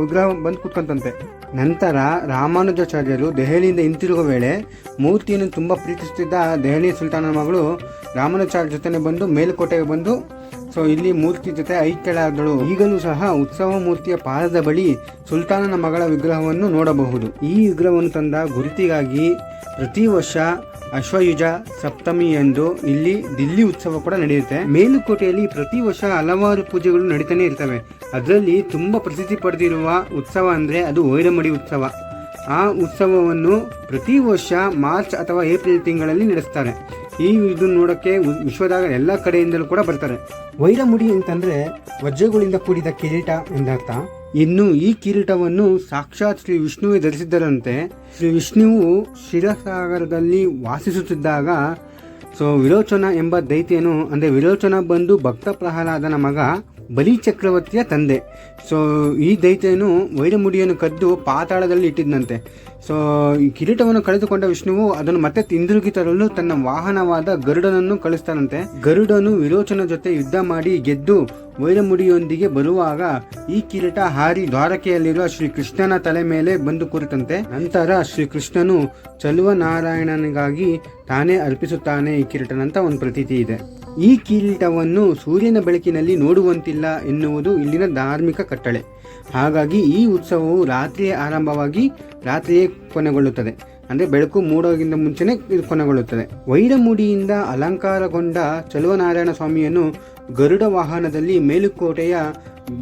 ವಿಗ್ರಹ ಬಂದು ಕೂತ್ಕಂತಂತೆ. ನಂತರ ರಾಮಾನುಜಾಚಾರ್ಯರು ದೆಹಲಿಯಿಂದ ಹಿಂತಿರುಗುವ ವೇಳೆ ಮೂರ್ತಿಯನ್ನು ತುಂಬ ಪ್ರೀತಿಸುತ್ತಿದ್ದ ದೆಹಲಿ ಸುಲ್ತಾನನ ಮಗಳು ರಾಮಾನುಚಾರ್ಯ ಜೊತೆನೆ ಬಂದು ಮೇಲುಕೋಟೆಗೆ ಬಂದು ಸೊ ಇಲ್ಲಿ ಮೂರ್ತಿ ಜೊತೆ ಐಕ್ಯಳಾದಳು. ಈಗಲೂ ಸಹ ಉತ್ಸವ ಮೂರ್ತಿಯ ಪಾದದ ಬಳಿ ಸುಲ್ತಾನನ ಮಗಳ ವಿಗ್ರಹವನ್ನು ನೋಡಬಹುದು. ಈ ವಿಗ್ರಹವನ್ನು ತಂದ ಗುರುತಿಗಾಗಿ ಪ್ರತಿ ವರ್ಷ ಅಶ್ವಯುಜ ಸಪ್ತಮಿ ಎಂದು ಇಲ್ಲಿ ದಿಲ್ಲಿ ಉತ್ಸವ ಕೂಡ ನಡೆಯುತ್ತೆ. ಮೇಲುಕೋಟೆಯಲ್ಲಿ ಪ್ರತಿ ವರ್ಷ ಹಲವಾರು ಪೂಜೆಗಳು ನಡೀತಾನೆ ಇರ್ತವೆ. ಅದರಲ್ಲಿ ತುಂಬಾ ಪ್ರಸಿದ್ಧಿ ಪಡೆದಿರುವ ಉತ್ಸವ ಅಂದ್ರೆ ಅದು ವೈರಮಡಿ ಉತ್ಸವ. ಆ ಉತ್ಸವವನ್ನು ಪ್ರತಿ ವರ್ಷ ಮಾರ್ಚ್ ಅಥವಾ ಏಪ್ರಿಲ್ ತಿಂಗಳಲ್ಲಿ ನಡೆಸ್ತಾರೆ. ಈ ಇದನ್ನು ನೋಡೋಕ್ಕೆ ವಿಶ್ವದಾಗ ಎಲ್ಲ ಕಡೆಯಿಂದಲೂ ಕೂಡ ಬರ್ತಾರೆ. ವೈರಮುಡಿ ಅಂತಂದ್ರೆ ವಜ್ರಗಳಿಂದ ಕೂಡಿದ ಕಿರೀಟ ಎಂದರ್ಥ. ಇನ್ನು ಈ ಕಿರೀಟವನ್ನು ಸಾಕ್ಷಾತ್ ಶ್ರೀ ವಿಷ್ಣುವೇ ಧರಿಸಿದ್ದರಂತೆ. ಶ್ರೀ ವಿಷ್ಣುವು ಶಿರಸಾಗರದಲ್ಲಿ ವಾಸಿಸುತ್ತಿದ್ದಾಗ, ಸೊ ವಿರೋಚನ ಎಂಬ ದೈತ್ಯನು, ಅಂದರೆ ವಿರೋಚನ ಬಂದು ಭಕ್ತ ಪ್ರಹ್ಲಾದನ ಮಗ ಬಲಿ ಚಕ್ರವರ್ತಿಯ ತಂದೆ. ಸೊ ಈ ದೈತ್ಯನು ವೈರಮುಡಿಯನ್ನು ಕದ್ದು ಪಾತಾಳದಲ್ಲಿ ಇಟ್ಟಿದ್ದಂತೆ ಸೊ ಈ ಕಿರೀಟವನ್ನು ಕಳೆದುಕೊಂಡ ವಿಷ್ಣುವು ಅದನ್ನು ಮತ್ತೆ ಹಿಂದಿರುಗಿ ತರಲು ತನ್ನ ವಾಹನವಾದ ಗರುಡನನ್ನು ಕಳಿಸ್ತಾನಂತೆ. ಗರುಡನು ವಿರೋಚನ ಜೊತೆ ಯುದ್ಧ ಮಾಡಿ ಗೆದ್ದು ವೈರಮುಡಿಯೊಂದಿಗೆ ಬರುವಾಗ ಈ ಕಿರೀಟ ಹಾರಿ ದ್ವಾರಕೆಯಲ್ಲಿರುವ ಶ್ರೀ ಕೃಷ್ಣನ ತಲೆ ಮೇಲೆ ಬಂದು ಕುರಿತಂತೆ ನಂತರ ಶ್ರೀ ಕೃಷ್ಣನು ಚಲುವ ನಾರಾಯಣನಿಗಾಗಿ ತಾನೇ ಅರ್ಪಿಸುತ್ತಾನೆ ಈ ಕಿರೀಟನಂತ ಒಂದು ಪ್ರತೀತಿ ಇದೆ. ಈ ಕಿರೀಟವನ್ನು ಸೂರ್ಯನ ಬೆಳಕಿನಲ್ಲಿ ನೋಡುವಂತಿಲ್ಲ ಎನ್ನುವುದು ಇಲ್ಲಿನ ಧಾರ್ಮಿಕ ಕಟ್ಟಳೆ. ಹಾಗಾಗಿ ಈ ಉತ್ಸವವು ರಾತ್ರಿಯೇ ಆರಂಭವಾಗಿ ರಾತ್ರಿಯೇ ಕೊನೆಗೊಳ್ಳುತ್ತದೆ. ಅಂದರೆ ಬೆಳಕು ಮೂಡೋಗಿಂತ ಮುಂಚೆನೇ ಇದು ಕೊನೆಗೊಳ್ಳುತ್ತದೆ. ವೈರಮುಡಿಯಿಂದ ಅಲಂಕಾರಗೊಂಡ ಚಲುವನಾರಾಯಣ ಸ್ವಾಮಿಯನ್ನು ಗರುಡ ವಾಹನದಲ್ಲಿ ಮೇಲುಕೋಟೆಯ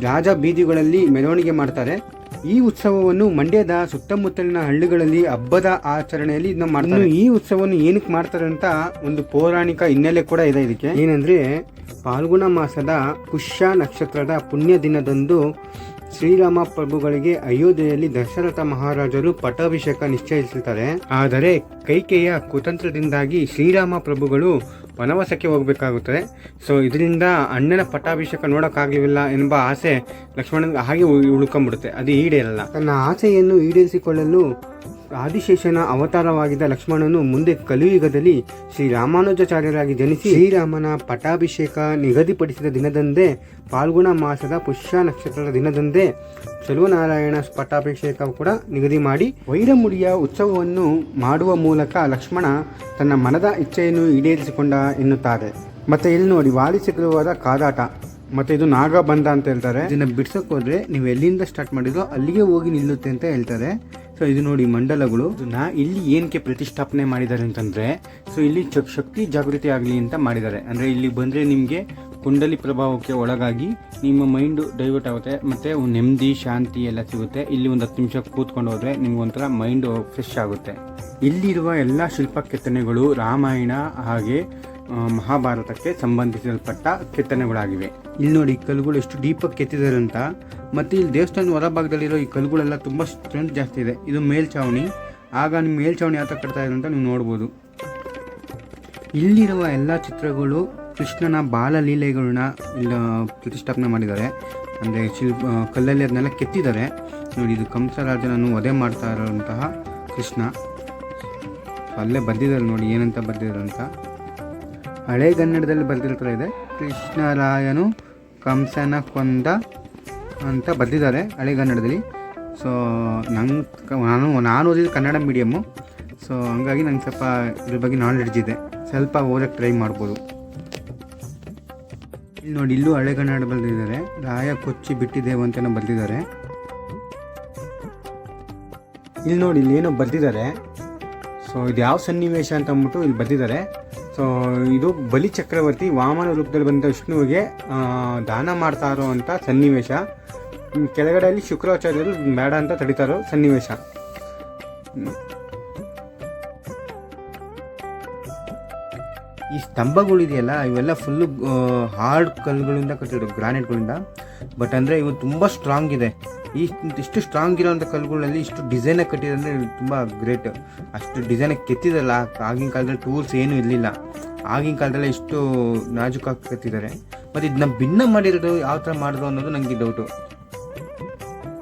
ರಾಜ ಬೀದಿಗಳಲ್ಲಿ ಮೆರವಣಿಗೆ ಮಾಡ್ತಾರೆ. ಈ ಉತ್ಸವವನ್ನು ಮಂಡ್ಯದ ಸುತ್ತಮುತ್ತಲಿನ ಹಳ್ಳಿಗಳಲ್ಲಿ ಹಬ್ಬದ ಆಚರಣೆಯಲ್ಲಿ ಇದನ್ನ ಮಾಡ್ತಾರೆ. ಈ ಉತ್ಸವವನ್ನು ಏನಕ್ಕೆ ಮಾಡ್ತಾರೆ ಅಂತ ಒಂದು ಪೌರಾಣಿಕ ಹಿನ್ನೆಲೆ ಕೂಡ ಇದೆ ಇದಕ್ಕೆ. ಏನಂದ್ರೆ ಪಾಲ್ಗುಣ ಮಾಸದ ಪುಷ್ಯ ನಕ್ಷತ್ರದ ಪುಣ್ಯ ದಿನದಂದು ಶ್ರೀರಾಮ ಪ್ರಭುಗಳಿಗೆ ಅಯೋಧ್ಯೆಯಲ್ಲಿ ದಶರಥ ಮಹಾರಾಜರು ಪಟ್ಟಾಭಿಷೇಕ ನಿಶ್ಚಯಿಸುತ್ತಾರೆ ಆದರೆ ಕೈಕೆಯ ಕುತಂತ್ರದಿಂದಾಗಿ ಶ್ರೀರಾಮ ಪ್ರಭುಗಳು ವನವಾಸಕ್ಕೆ ಹೋಗಬೇಕಾಗುತ್ತದೆ. ಸೊ ಇದರಿಂದ ಅಣ್ಣನ ಪಟ್ಟಾಭಿಷೇಕ ನೋಡೋಕ್ಕಾಗಲಿಲ್ಲ ಎಂಬ ಆಸೆ ಲಕ್ಷ್ಮಣನಿಗೆ ಹಾಗೆ ಉಳ್- ಉಳ್ಕೊಂಡ್ಬಿಡುತ್ತೆ. ಅದು ಈಡೇರಲ್ಲ. ತನ್ನ ಆಸೆಯನ್ನು ಈಡೇರಿಸಿಕೊಳ್ಳಲು ಆದಿಶೇಷನ ಅವತಾರವಾಗಿದ್ದ ಲಕ್ಷ್ಮಣನು ಮುಂದೆ ಕಲಿಯುಗದಲ್ಲಿ ಶ್ರೀ ರಾಮಾನುಜಾಚಾರ್ಯರಾಗಿ ಜನಿಸಿ ಶ್ರೀರಾಮನ ಪಟ್ಟಾಭಿಷೇಕ ನಿಗದಿಪಡಿಸಿದ ದಿನದಂದೇ ಪಾಲ್ಗುಣ ಮಾಸದ ಪುಷ್ಯ ನಕ್ಷತ್ರದ ದಿನದಂದೇ ಚಲುವನಾರಾಯಣ ಪಟ್ಟಾಭಿಷೇಕ ಕೂಡ ನಿಗದಿ ಮಾಡಿ ವೈರಮುಡಿಯ ಉತ್ಸವವನ್ನು ಮಾಡುವ ಮೂಲಕ ಲಕ್ಷ್ಮಣ ತನ್ನ ಮನದ ಇಚ್ಛೆಯನ್ನು ಈಡೇರಿಸಿಕೊಂಡ ಎನ್ನುತ್ತಾರೆ. ಮತ್ತೆ ಇಲ್ಲಿ ನೋಡಿ ವಾಲಿಸಿಕರವಾದ ಕಾದಾಟ. ಮತ್ತೆ ಇದು ನಾಗಬಂಧ ಅಂತ ಹೇಳ್ತಾರೆ. ಇದನ್ನ ಬಿಡ್ಸಕ್ ಹೋದ್ರೆ ನೀವು ಎಲ್ಲಿಂದ ಸ್ಟಾರ್ಟ್ ಮಾಡಿದ್ರೋ ಅಲ್ಲಿಗೆ ಹೋಗಿ ನಿಲ್ಲುತ್ತೆ ಅಂತ ಹೇಳ್ತಾರೆ. ಸೊ ಇದು ನೋಡಿ ಮಂಡಲಗಳು. ಇದನ್ನ ಇಲ್ಲಿ ಏನಕ್ಕೆ ಪ್ರತಿಷ್ಠಾಪನೆ ಮಾಡಿದ್ದಾರೆ ಅಂತಂದ್ರೆ ಸೊ ಇಲ್ಲಿ ಶಕ್ತಿ ಜಾಗೃತಿ ಆಗಲಿ ಅಂತ ಮಾಡಿದ್ದಾರೆ. ಅಂದ್ರೆ ಇಲ್ಲಿ ಬಂದ್ರೆ ನಿಮಗೆ ಕುಂಡಲಿ ಪ್ರಭಾವಕ್ಕೆ ಒಳಗಾಗಿ ನಿಮ್ಮ ಮೈಂಡ್ ಡೈವರ್ಟ್ ಆಗುತ್ತೆ, ಮತ್ತೆ ನೆಮ್ಮದಿ, ಶಾಂತಿ ಎಲ್ಲ ಸಿಗುತ್ತೆ. ಇಲ್ಲಿ ಒಂದು ಹತ್ತು ನಿಮಿಷ ಕೂತ್ಕೊಂಡು ಹೋದ್ರೆ ನಿಮ್ಗೆ ಒಂಥರ ಮೈಂಡ್ ಫ್ರೆಶ್ ಆಗುತ್ತೆ. ಇಲ್ಲಿರುವ ಎಲ್ಲ ಶಿಲ್ಪ ಕೆತ್ತನೆಗಳು ರಾಮಾಯಣ ಹಾಗೆ ಮಹಾಭಾರತಕ್ಕೆ ಸಂಬಂಧಿಸಲ್ಪಟ್ಟ ಕೆತ್ತನೆಗಳಾಗಿವೆ ಇಲ್ಲಿ ನೋಡಿ, ಈ ಕಲ್ಲುಗಳು ಎಷ್ಟು ಡೀಪಾಗಿ ಕೆತ್ತಿದ್ದಾರೆ ಅಂತ ಮತ್ತೆ ಇಲ್ಲಿ ದೇವಸ್ಥಾನದ ಹೊರಭಾಗದಲ್ಲಿರೋ ಈ ಕಲ್ಲುಗಳೆಲ್ಲ ತುಂಬ ಸ್ಟ್ರೆಂತ್ ಜಾಸ್ತಿ ಇದೆ. ಇದು ಮೇಲ್ಛಾವಣಿ. ಆಗ ನಿಮ್ಮ ಮೇಲ್ಛಾವಣಿ ಯಾವ ಕಟ್ತಾ ಇದೆ ಅಂತ ನೀವು ನೋಡ್ಬೋದು. ಇಲ್ಲಿರುವ ಎಲ್ಲ ಚಿತ್ರಗಳು ಕೃಷ್ಣನ ಬಾಲಲೀಲೆಗಳನ್ನ ಇಲ್ಲಿ, ಪ್ರತಿಷ್ಠಾಪನೆ ಮಾಡಿದ್ದಾರೆ. ಅಂದರೆ ಶಿಲ್ಪ ಕಲ್ಲಲ್ಲಿ ಅದನ್ನೆಲ್ಲ ಕೆತ್ತಿದ್ದಾರೆ. ನೋಡಿ, ಇದು ಕಂಸರಾಜನನ್ನು ವಧೆ ಮಾಡ್ತಾ ಇರೋಂತಹ ಕೃಷ್ಣ. ಅಲ್ಲೇ ಬರ್ದಿದ್ದಾರೆ ನೋಡಿ, ಏನಂತ ಅಂತ. ಹಳೆಗನ್ನಡದಲ್ಲಿ ಬರೆದಿರ್ತಾರೆ ಇದೆ. ಕೃಷ್ಣರಾಯನು ಕಂಸನ ಕೊಂದ ಅಂತ ಬರೆದಿದ್ದಾರೆ ಹಳೆಗನ್ನಡದಲ್ಲಿ ಸೊ ನಂಗೆ ನಾನು ನಾನು ಓದಿದ್ದು ಕನ್ನಡ ಮೀಡಿಯಮ್ಮು ಸೊ ಹಂಗಾಗಿ ನಂಗೆ ಸ್ವಲ್ಪ ಇದ್ರ ಬಗ್ಗೆ ನಾಲೆಡ್ಜ್ ಇದೆ. ಸ್ವಲ್ಪ ಓದಕ್ಕೆ ಟ್ರೈ ಮಾಡ್ಬೋದು. ಇಲ್ಲಿ ನೋಡಿ, ಇಲ್ಲೂ ಹಳೆಗನ್ನಡ ಬರೆದಿದ್ದಾರೆ. ರಾಯ ಕೊಚ್ಚಿ ಬಿಟ್ಟಿದ್ದೇವೆ ಅಂತ ಬರೆದಿದ್ದಾರೆ. ಇಲ್ಲಿ ನೋಡಿ, ಇಲ್ಲಿ ಏನೋ ಬರೆದಿದ್ದಾರೆ. ಸೊ ಇದು ಯಾವ ಸನ್ನಿವೇಶ ಅಂತ ಅಂದ್ಬಿಟ್ಟು ಇಲ್ಲಿ ಬರೆದಿದ್ದಾರೆ. ಸೊ ಇದು ಬಲಿ ಚಕ್ರವರ್ತಿ ವಾಮನ ರೂಪದಲ್ಲಿ ಬಂದ ವಿಷ್ಣುವಿಗೆ ದಾನ ಮಾಡ್ತಾ ಇರೋವಂಥ ಸನ್ನಿವೇಶ. ಕೆಳಗಡೆ ಕೆಳಗಡೆಯಲ್ಲಿ ಶುಕ್ರಾಚಾರ್ಯರು ಬೇಡ ಅಂತ ತಡಿತಾರೋ ಸನ್ನಿವೇಶ. ಈ ಸ್ತಂಭಗಳಿದೆಯಲ್ಲ, ಇವೆಲ್ಲ ಫುಲ್ಲು ಹಾರ್ಡ್ ಕಲ್ಲುಗಳಿಂದ ಕಟ್ಟಿರೋ ಗ್ರಾನೈಟ್ಗಳಿಂದ ಬಟ್ ಅಂದರೆ ಇವು ತುಂಬ ಸ್ಟ್ರಾಂಗ್ ಇದೆ. ಈ ಇಷ್ಟು ಸ್ಟ್ರಾಂಗ್ ಇರೋವಂಥ ಕಲ್ಲುಗಳಲ್ಲಿ ಇಷ್ಟು ಡಿಸೈನಾಗಿ ಕಟ್ಟಿದೆ ಅಂದರೆ ತುಂಬ ಗ್ರೇಟ್ ಅಷ್ಟು ಡಿಸೈನಾಗಿ ಕೆತ್ತಿದಲ್ಲ ಆಗಿನ ಕಾಲದಲ್ಲಿ ಟೂಲ್ಸ್ ಏನೂ ಇರಲಿಲ್ಲ. ಆಗಿನ ಕಾಲದಲ್ಲಿ ಇಷ್ಟು ನಾಜುಕಾಗಿ ಕೆತ್ತಿದ್ದಾರೆ ಮತ್ತು ಇದನ್ನ ಭಿನ್ನ ಮಾಡಿರೋದು ಯಾವ ಥರ ಮಾಡಿದ್ರು ಅನ್ನೋದು ನನಗೆ ಡೌಟು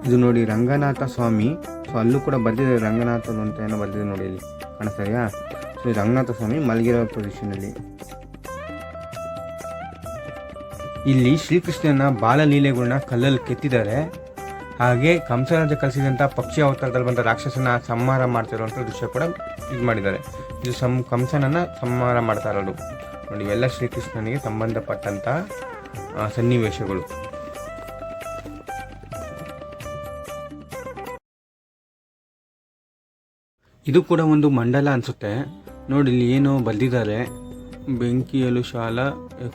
ಇದು ನೋಡಿ ರಂಗನಾಥ ಸ್ವಾಮಿ. ಸೊ ಅಲ್ಲೂ ಕೂಡ ಬರ್ದಿದೆ ರಂಗನಾಥ ಅಂತ ಏನೋ ಬರ್ದಿದೆ ನೋಡಿ ಇಲ್ಲಿ. ಕಾಣಿಸ್ತಾಯಾ ಇದು ರಂಗನಾಥ ಸ್ವಾಮಿ ಮಲಗಿರೋ ಪೊಸಿಷನಲ್ಲಿ ಇಲ್ಲಿ ಶ್ರೀಕೃಷ್ಣನ ಬಾಲಲೀಲೆಗಳನ್ನ ಕಲ್ಲಲ್ಲಿ ಕೆತ್ತಿದ್ದಾರೆ. ಹಾಗೆ ಕಂಸರಾಜ ಕಲಿಸಿದಂಥ ಪಕ್ಷಿ ಅವತಾರದಲ್ಲಿ ಬಂದ ರಾಕ್ಷಸನ ಸಂಹಾರ ಮಾಡ್ತಿರುವಂಥ ದೃಶ್ಯ ಕೂಡ ಇದು ಮಾಡಿದ್ದಾರೆ. ಇದು ಸಂ ಕಂಸನನ್ನ ಸಂಹಾರ ಮಾಡ್ತಾ ಇರೋದು. ನೋಡಿ, ಇವೆಲ್ಲ ಶ್ರೀಕೃಷ್ಣನಿಗೆ ಸಂಬಂಧಪಟ್ಟಂಥ ಸನ್ನಿವೇಶಗಳು. ಇದು ಕೂಡ ಒಂದು ಮಂಡಲ ಅನಿಸುತ್ತೆ. ನೋಡಿ, ಇಲ್ಲಿ ಏನೋ ಬಂದಿದ್ದಾರೆ ಬೆಂಕಿಯಲು ಶಾಲ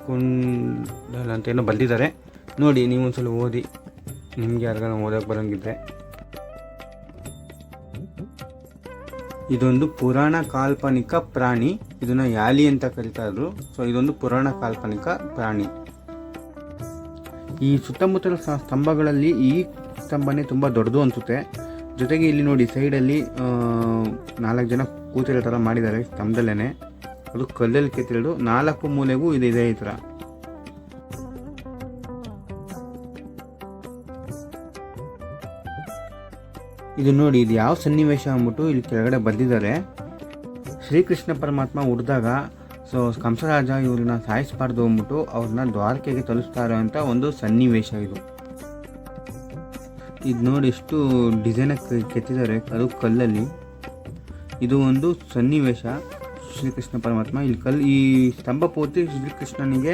ಕುಂಡಲ ಅಂತ ಏನೋ ಬಂದಿದ್ದಾರೆ ನೋಡಿ, ನೀವು ಒಂದ್ಸಲ ಓದಿ. ನಿಮ್ಗೆ ಯಾರಿಗಾನ ಓದಕ್ಕೆ ಬರೋಂಗಿದ್ರೆ. ಇದೊಂದು ಪುರಾಣ ಕಾಲ್ಪನಿಕ ಪ್ರಾಣಿ. ಇದನ್ನ ಯಾಲಿ ಅಂತ ಕರಿತಾ ಇದ್ರು. ಸೊ ಇದೊಂದು ಪುರಾಣ ಕಾಲ್ಪನಿಕ ಪ್ರಾಣಿ. ಈ ಸುತ್ತಮುತ್ತಲ ಸ್ತಂಭಗಳಲ್ಲಿ ಈ ಸ್ತಂಭನೇ ತುಂಬ ದೊಡ್ಡದು ಅನಿಸುತ್ತೆ. ಜೊತೆಗೆ ಇಲ್ಲಿ ನೋಡಿ ಸೈಡಲ್ಲಿ ನಾಲ್ಕು ಜನ ಕೂತಿರೋ ಥರ ಮಾಡಿದ್ದಾರೆ ಸ್ತಂಭದಲ್ಲೇ ಅದು ಕಲ್ಲಲ್ಲಿ ಕೆತ್ತಿರೋದು. ನಾಲ್ಕು ಮೂಲೆಗೂ ಇದು ಇದೆ ಈ ಥರ ಇದು ನೋಡಿ, ಇದು ಯಾವ ಸನ್ನಿವೇಶ ಅಂದ್ಬಿಟ್ಟು ಇಲ್ಲಿ ಕೆಳಗಡೆ ಬರೆದಿದ್ದಾರೆ. ಶ್ರೀಕೃಷ್ಣ ಪರಮಾತ್ಮ ಹುಡ್ದಾಗ ಸೊ, ಕಂಸರಾಜ ಇವ್ರನ್ನ ಸಾಯಿಸಬಾರ್ದು ಅಂದ್ಬಿಟ್ಟು ಅವ್ರನ್ನ ದ್ವಾರಕೆಗೆ ತಲುಪಿಸ್ತಾರೆ ಅಂತ ಒಂದು ಸನ್ನಿವೇಶ ಇದು. ಇದು ನೋಡಿ ಎಷ್ಟು ಡಿಸೈನ್ ಕೆತ್ತಿದ್ದಾರೆ. ಅದು ಕಲ್ಲಲ್ಲಿ. ಇದು ಒಂದು ಸನ್ನಿವೇಶ. ಶ್ರೀಕೃಷ್ಣ ಪರಮಾತ್ಮ. ಇಲ್ಲಿ ಕಲ್, ಈ ಸ್ತಂಭ ಪೂರ್ತಿ ಶ್ರೀಕೃಷ್ಣನಿಗೆ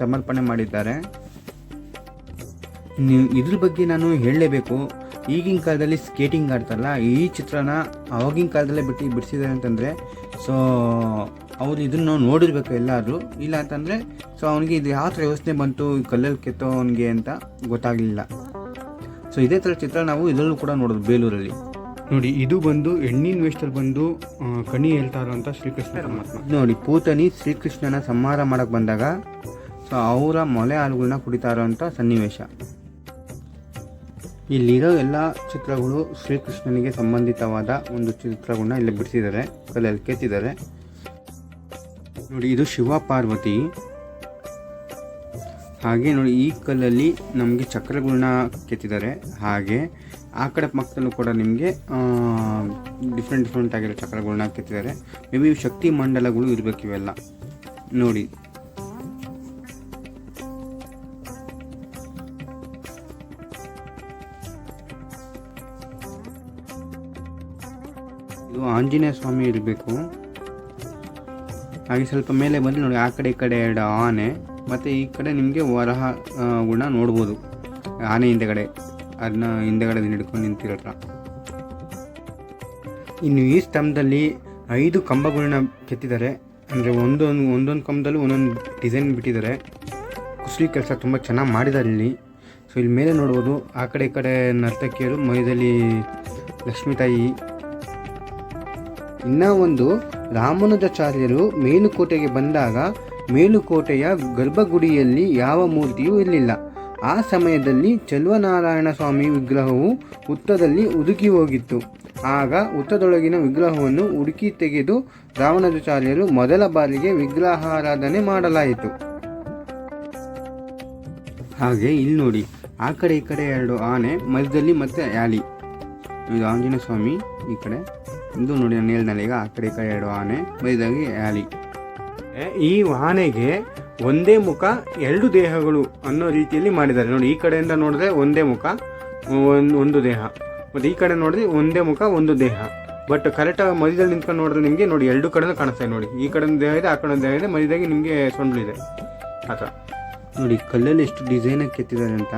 ಸಮರ್ಪಣೆ ಮಾಡಿದ್ದಾರೆ. ನೀವು ಇದ್ರ ಬಗ್ಗೆ ನಾನು ಹೇಳಲೇಬೇಕು. ಈಗಿನ ಕಾಲದಲ್ಲಿ ಸ್ಕೇಟಿಂಗ್ ಆಡ್ತಾರಲ್ಲ, ಈ ಚಿತ್ರನ ಆವಾಗಿನ ಕಾಲದಲ್ಲೇ ಬಿಟ್ಟು, ಬಿಡಿಸಿದ್ದಾರೆ ಅಂತಂದರೆ ಸೊ ಅವ್ರು ಇದನ್ನು ನೋಡಿರ್ಬೇಕು ಎಲ್ಲಾದರೂ. ಇಲ್ಲ ಅಂತಂದರೆ ಸೊ ಅವನಿಗೆ ಇದು ಯಾವ ಥರ ಯೋಚನೆ ಬಂತು, ಈ ಕಲ್ಲಲ್ಲಿ ಕೆತ್ತೋವನಿಗೆ ಅಂತ ಗೊತ್ತಾಗಲಿಲ್ಲ. ಸೊ ಇದೇ ಥರ ಚಿತ್ರ ನಾವು ಇದರಲ್ಲೂ ಕೂಡ ನೋಡೋದು ಬೇಲೂರಲ್ಲಿ. ನೋಡಿ ಇದು ಬಂದು ಹೆಣ್ಣಿನ ವೇಷದಲ್ಲಿ ಬಂದು ಕಣಿ ಹೇಳ್ತಾ ಇರುವಂಥ ಶ್ರೀಕೃಷ್ಣ ಪರಮಾತ್ಮ. ನೋಡಿ ಪೂತನಿ ಶ್ರೀಕೃಷ್ಣನ ಸಂಹಾರ ಮಾಡಕ್ಕೆ ಬಂದಾಗ ಸೊ ಅವರ ಮೊಲೆ ಹಾಲುಗಳನ್ನ ಕುಡಿತಾ ಇರೋವಂಥ ಸನ್ನಿವೇಶ. ಇಲ್ಲಿರೋ ಎಲ್ಲ ಚಿತ್ರಗಳು ಶ್ರೀಕೃಷ್ಣನಿಗೆ ಸಂಬಂಧಿತವಾದ ಒಂದು ಚಿತ್ರಗಳನ್ನ ಇಲ್ಲಿ ಬಿಡಿಸಿದ್ದಾರೆ ಕಲೆಯಲ್ಲಿ ಕೆತ್ತಿದ್ದಾರೆ. ನೋಡಿ ಇದು ಶಿವ ಪಾರ್ವತಿ. ಹಾಗೆ ನೋಡಿ, ಈ ಕಲ್ಲಲ್ಲಿ ನಮಗೆ ಚಕ್ರಗಳನ್ನ ಕೆತ್ತಿದ್ದಾರೆ. ಹಾಗೆ ಆ ಕಡೆ ಪಕ್ಕದಲ್ಲೂ ಕೂಡ ನಿಮಗೆ ಡಿಫ್ರೆಂಟ್ ಡಿಫ್ರೆಂಟ್ ಆಗಿರೋ ಚಕ್ರಗಳನ್ನ ಕೆತ್ತಿದ್ದಾರೆ. ಮೇ ಬಿ ಶಕ್ತಿ ಮಂಡಲಗಳು ಇರಬೇಕು ಇವೆಲ್ಲ. ನೋಡಿ. ಇದು ಆಂಜನೇಯ ಸ್ವಾಮಿ ಇರಬೇಕು. ಹಾಗೆ ಸ್ವಲ್ಪ ಮೇಲೆ ಬಂದು ನೋಡಿ, ಆ ಕಡೆ, ಈ ಕಡೆ ಎರಡು ಆನೆ. ಮತ್ತು ಈ ಕಡೆ ನಿಮಗೆ ವರಹ ಗುಣ ನೋಡ್ಬೋದು. ಆನೆ ಹಿಂದೆಗಡೆ ಅದನ್ನ ಹಿಂದೆಗಡೆ ಹಿಡ್ಕೊಂಡು ನಿಂತಿರೋದ್ರ ಇನ್ನು ಈ ಸ್ತಂಭದಲ್ಲಿ ಐದು ಕಂಬಗಳನ್ನ ಕೆತ್ತಿದ್ದಾರೆ. ಅಂದರೆ ಒಂದೊಂದು ಒಂದೊಂದು ಕಂಬದಲ್ಲೂ ಒಂದೊಂದು ಡಿಸೈನ್ ಬಿಟ್ಟಿದ್ದಾರೆ. ಕುಸ್ಲಿ ಕೆಲಸ ತುಂಬ ಚೆನ್ನಾಗಿ ಮಾಡಿದ್ದಾರೆ ಇಲ್ಲಿ. ಸೊ ಇಲ್ಲಿ ಮೇಲೆ ನೋಡ್ಬೋದು, ಆ ಕಡೆ ಈ ಕಡೆ ನರ್ತಕಿಯರು ಮೈದಲ್ಲಿ ಲಕ್ಷ್ಮೀ ತಾಯಿ. ಇನ್ನೂ ಒಂದು ರಾಮಾನುಜಾಚಾರ್ಯರು ಮೇಲುಕೋಟೆಗೆ ಬಂದಾಗ ಮೇಲುಕೋಟೆಯ ಗರ್ಭಗುಡಿಯಲ್ಲಿ ಯಾವ ಮೂರ್ತಿಯೂ ಇರಲಿಲ್ಲ. ಆ ಸಮಯದಲ್ಲಿ ಚೆಲುವನಾರಾಯಣ ಸ್ವಾಮಿ ವಿಗ್ರಹವು ಹುತ್ತದಲ್ಲಿ ಉದುಕಿ ಹೋಗಿತ್ತು. ಆಗ ಹುತ್ತದೊಳಗಿನ ವಿಗ್ರಹವನ್ನು ಹುಡುಕಿ ತೆಗೆದು ರಾವಣಾಚಾರ್ಯರು ಮೊದಲ ಬಾರಿಗೆ ವಿಗ್ರಹಾರಾಧನೆ ಮಾಡಲಾಯಿತು. ಹಾಗೆ ಇಲ್ಲಿ ನೋಡಿ, ಆ ಕಡೆ ಈ ಕಡೆ ಎರಡು ಆನೆ, ಮಧ್ಯದಲ್ಲಿ ಮತ್ತೆ ಯಾಲಿ. ಇದು ಆಂಜನೇಯ ಸ್ವಾಮಿ ಈ ಕಡೆ. ಇದು ನೋಡಿ ನಾನು ಹೇಳ್ದಲ್ಲ, ಈಗ ಆ ಕಡೆ ಈ ಕಡೆ ಎರಡು ಆನೆ, ಮಧ್ಯದಾಗಿ ಯಾಲಿ. ಈ ಆನೆಗೆ ಒಂದೇ ಮುಖ ಎರಡು ದೇಹಗಳು ಅನ್ನೋ ರೀತಿಯಲ್ಲಿ ಮಾಡಿದ್ದಾರೆ. ನೋಡಿ, ಈ ಕಡೆಯಿಂದ ನೋಡಿದ್ರೆ ಒಂದೇ ಮುಖ, ಒಂದು ದೇಹ. ಮತ್ತು ಈ ಕಡೆ ನೋಡಿದ್ರೆ ಒಂದೇ ಮುಖ, ಒಂದು ದೇಹ. ಬಟ್ ಕರೆಕ್ಟಾಗಿ ಮಧ್ಯದಲ್ಲಿ ನಿಂತ್ಕೊಂಡು ನೋಡಿದ್ರೆ ನಿಮಗೆ ನೋಡಿ, ಎರಡು ಕಡೆನೂ ಕಾಣಿಸ್ತಾ ನೋಡಿ, ಈ ಕಡೆ ದೇಹ ಇದೆ, ಆ ಕಡೆ ದೇಹ ಇದೆ, ಮಧ್ಯದಾಗಿ ನಿಮಗೆ ಸೊಂಡ್ಲಿದೆ ಇದೆ. ಥರ. ನೋಡಿ, ಕಲ್ಲಲ್ಲಿ ಎಷ್ಟು ಡಿಸೈನಾಗಿ ಕೆತ್ತಿದ್ದಾರೆ ಅಂತ.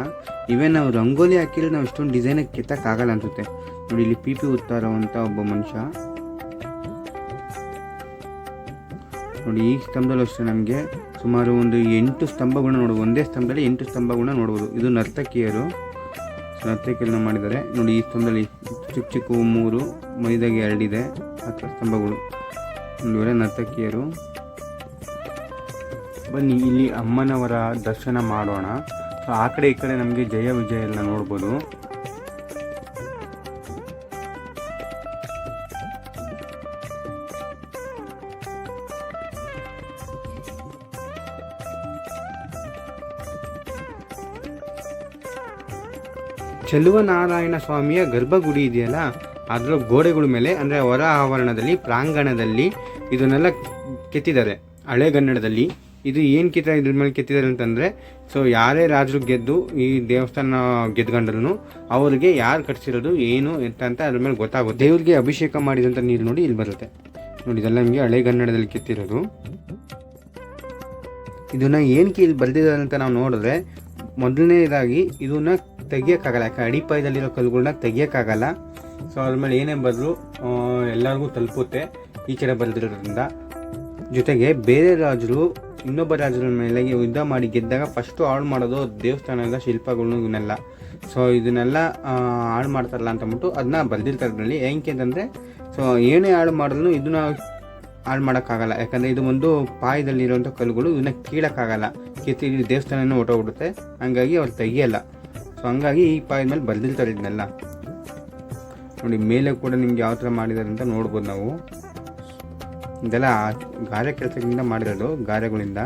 ಇವೇ ನಾವು ರಂಗೋಲಿ ಹಾಕಿದ್ರೆ ನಾವು ಇಷ್ಟೊಂದು ಡಿಸೈನಾಗಿ ಕೆತ್ತಕ್ಕಾಗಲ್ಲ ಅನ್ಸುತ್ತೆ. ನೋಡಿ, ಇಲ್ಲಿ ಪಿ ಪಿ ಒಬ್ಬ ಮನುಷ್ಯ ನೋಡಿ ಈ ಸ್ತಂಭದಲ್ಲೂ ಅಷ್ಟೇ ನಮಗೆ ಸುಮಾರು ಒಂದು ಎಂಟು ಸ್ತಂಭಗಳನ್ನ ನೋಡ್ಬೋದು ಒಂದೇ ಸ್ತಂಭದಲ್ಲಿ ಎಂಟು ಸ್ತಂಭಗಳನ್ನ ನೋಡ್ಬೋದು. ಇದು ನರ್ತಕಿಯರು ನರ್ತಕಿಯರನ್ನ ಮಾಡಿದ್ದಾರೆ. ನೋಡಿ, ಈ ಸ್ತಂಭದಲ್ಲಿ ಚಿಕ್ಕ ಚಿಕ್ಕ ಮೂರು, ಮೈದಾಗೆ ಎರಡಿದೆ ಹತ್ತು ಸ್ತಂಭಗಳು. ಇವರೇ ನರ್ತಕಿಯರು ಬನ್ನಿ, ಇಲ್ಲಿ ಅಮ್ಮನವರ ದರ್ಶನ ಮಾಡೋಣ. ಸೊ ಆ ಕಡೆ ಈ ಕಡೆ ನಮಗೆ ಜಯ ವಿಜಯ ಎಲ್ಲ ನೋಡ್ಬೋದು. ಚೆಲುವನಾರಾಯಣ ಸ್ವಾಮಿಯ ಗರ್ಭಗುಡಿ ಇದೆಯಲ್ಲ ಅದರ ಗೋಡೆಗಳ ಮೇಲೆ, ಅಂದರೆ ಹೊರ ಆವರಣದಲ್ಲಿ, ಪ್ರಾಂಗಣದಲ್ಲಿ ಇದನ್ನೆಲ್ಲ ಕೆತ್ತಿದ್ದಾರೆ ಹಳೆಗನ್ನಡದಲ್ಲಿ ಇದು ಏನು ಕಿತ್ತ, ಇದ್ರ ಮೇಲೆ ಕೆತ್ತಿದ್ದಾರೆ ಅಂತಂದರೆ, ಸೊ ಯಾರೇ ರಾಜರು ಗೆದ್ದು ಈ ದೇವಸ್ಥಾನ ಗೆದ್ಕೊಂಡ್ರು ಅವ್ರಿಗೆ ಯಾರು ಕಟ್ಸಿರೋದು, ಏನು, ಎಂತ ಅಂತ ಅದ್ರ ಮೇಲೆ ಗೊತ್ತಾಗುತ್ತೆ. ದೇವ್ರಿಗೆ ಅಭಿಷೇಕ ಮಾಡಿದಂಥ ನೀರು ನೋಡಿ ಇಲ್ಲಿ ಬರುತ್ತೆ. ನೋಡಿ, ಇದೆಲ್ಲ ನಿಮಗೆ ಹಳೆಗನ್ನಡದಲ್ಲಿ ಕೆತ್ತಿರೋದು. ಇದನ್ನು ಏನಕ್ಕೆ ಇಲ್ಲಿ ಬರೆದಿದ್ದಾರೆ ಅಂತ ನಾವು ನೋಡಿದ್ರೆ ಮೊದಲನೇದಾಗಿ ಇದನ್ನ ತೆಗಿಯೋಕ್ಕಾಗಲ್ಲ ಯಾಕೆ ಅಡಿಪಾಯದಲ್ಲಿರೋ ಕಲ್ಲುಗಳನ್ನ ತೆಗಿಯೋಕ್ಕಾಗಲ್ಲ. ಸೊ ಅದ್ರ ಮೇಲೆ ಏನೇ ಬಂದರೂ ಎಲ್ಲರಿಗೂ ತಲುಪುತ್ತೆ ಈ ಕಡೆ ಬರೆದಿರೋದ್ರಿಂದ. ಜೊತೆಗೆ ಬೇರೆ ರಾಜರು, ಇನ್ನೊಬ್ಬ ರಾಜರ ಮೇಲೆ ಯುದ್ಧ ಮಾಡಿ ಗೆದ್ದಾಗ ಫಸ್ಟು ಹಾಳು ಮಾಡೋದು ದೇವಸ್ಥಾನದ ಶಿಲ್ಪಗಳನ್ನ ಇವನ್ನೆಲ್ಲ. ಸೊ ಇದನ್ನೆಲ್ಲ ಹಾಳು ಮಾಡ್ತಾರಲ್ಲ ಅಂತ ಅಂದ್ಬಿಟ್ಟು ಅದನ್ನ ಬರೆದಿರ್ತಾರೆ ಅದರಲ್ಲಿ ಏನಕ್ಕೆ ಅಂತಂದರೆ ಸೊ ಏನೇ ಹಾಳು ಮಾಡಿದ್ರು ಇದನ್ನ ಹಾಳು ಮಾಡೋಕ್ಕಾಗಲ್ಲ. ಯಾಕಂದರೆ ಇದು ಒಂದು ಪಾಯದಲ್ಲಿರುವಂಥ ಕಲ್ಲುಗಳು ಇವನ್ನ ಕೀಳೋಕ್ಕಾಗಲ್ಲ. ಕಿತ್ತಿ ದೇವಸ್ಥಾನನೂ ಹೊಟ್ಟೋಗ್ಬಿಡುತ್ತೆ ಹಂಗಾಗಿ ಅವ್ರು ತೆಗಿಯಲ್ಲ. ಸೊ ಹಂಗಾಗಿ ಈ ಪಾಯದ ಮೇಲೆ ಬರೆದಿರ್ತಾರೆ ಇದನ್ನೆಲ್ಲ. ನೋಡಿ, ಮೇಲೆ ಕೂಡ ನಿಮ್ಗೆ ಯಾವ ಥರ ಮಾಡಿದ್ದಾರೆ ಅಂತ ನೋಡ್ಬೋದು ನಾವು. ಇದೆಲ್ಲ ಗಾರೆ ಕೆಲಸದಿಂದ ಮಾಡಿರೋದು, ಗಾರೆಗಳಿಂದ.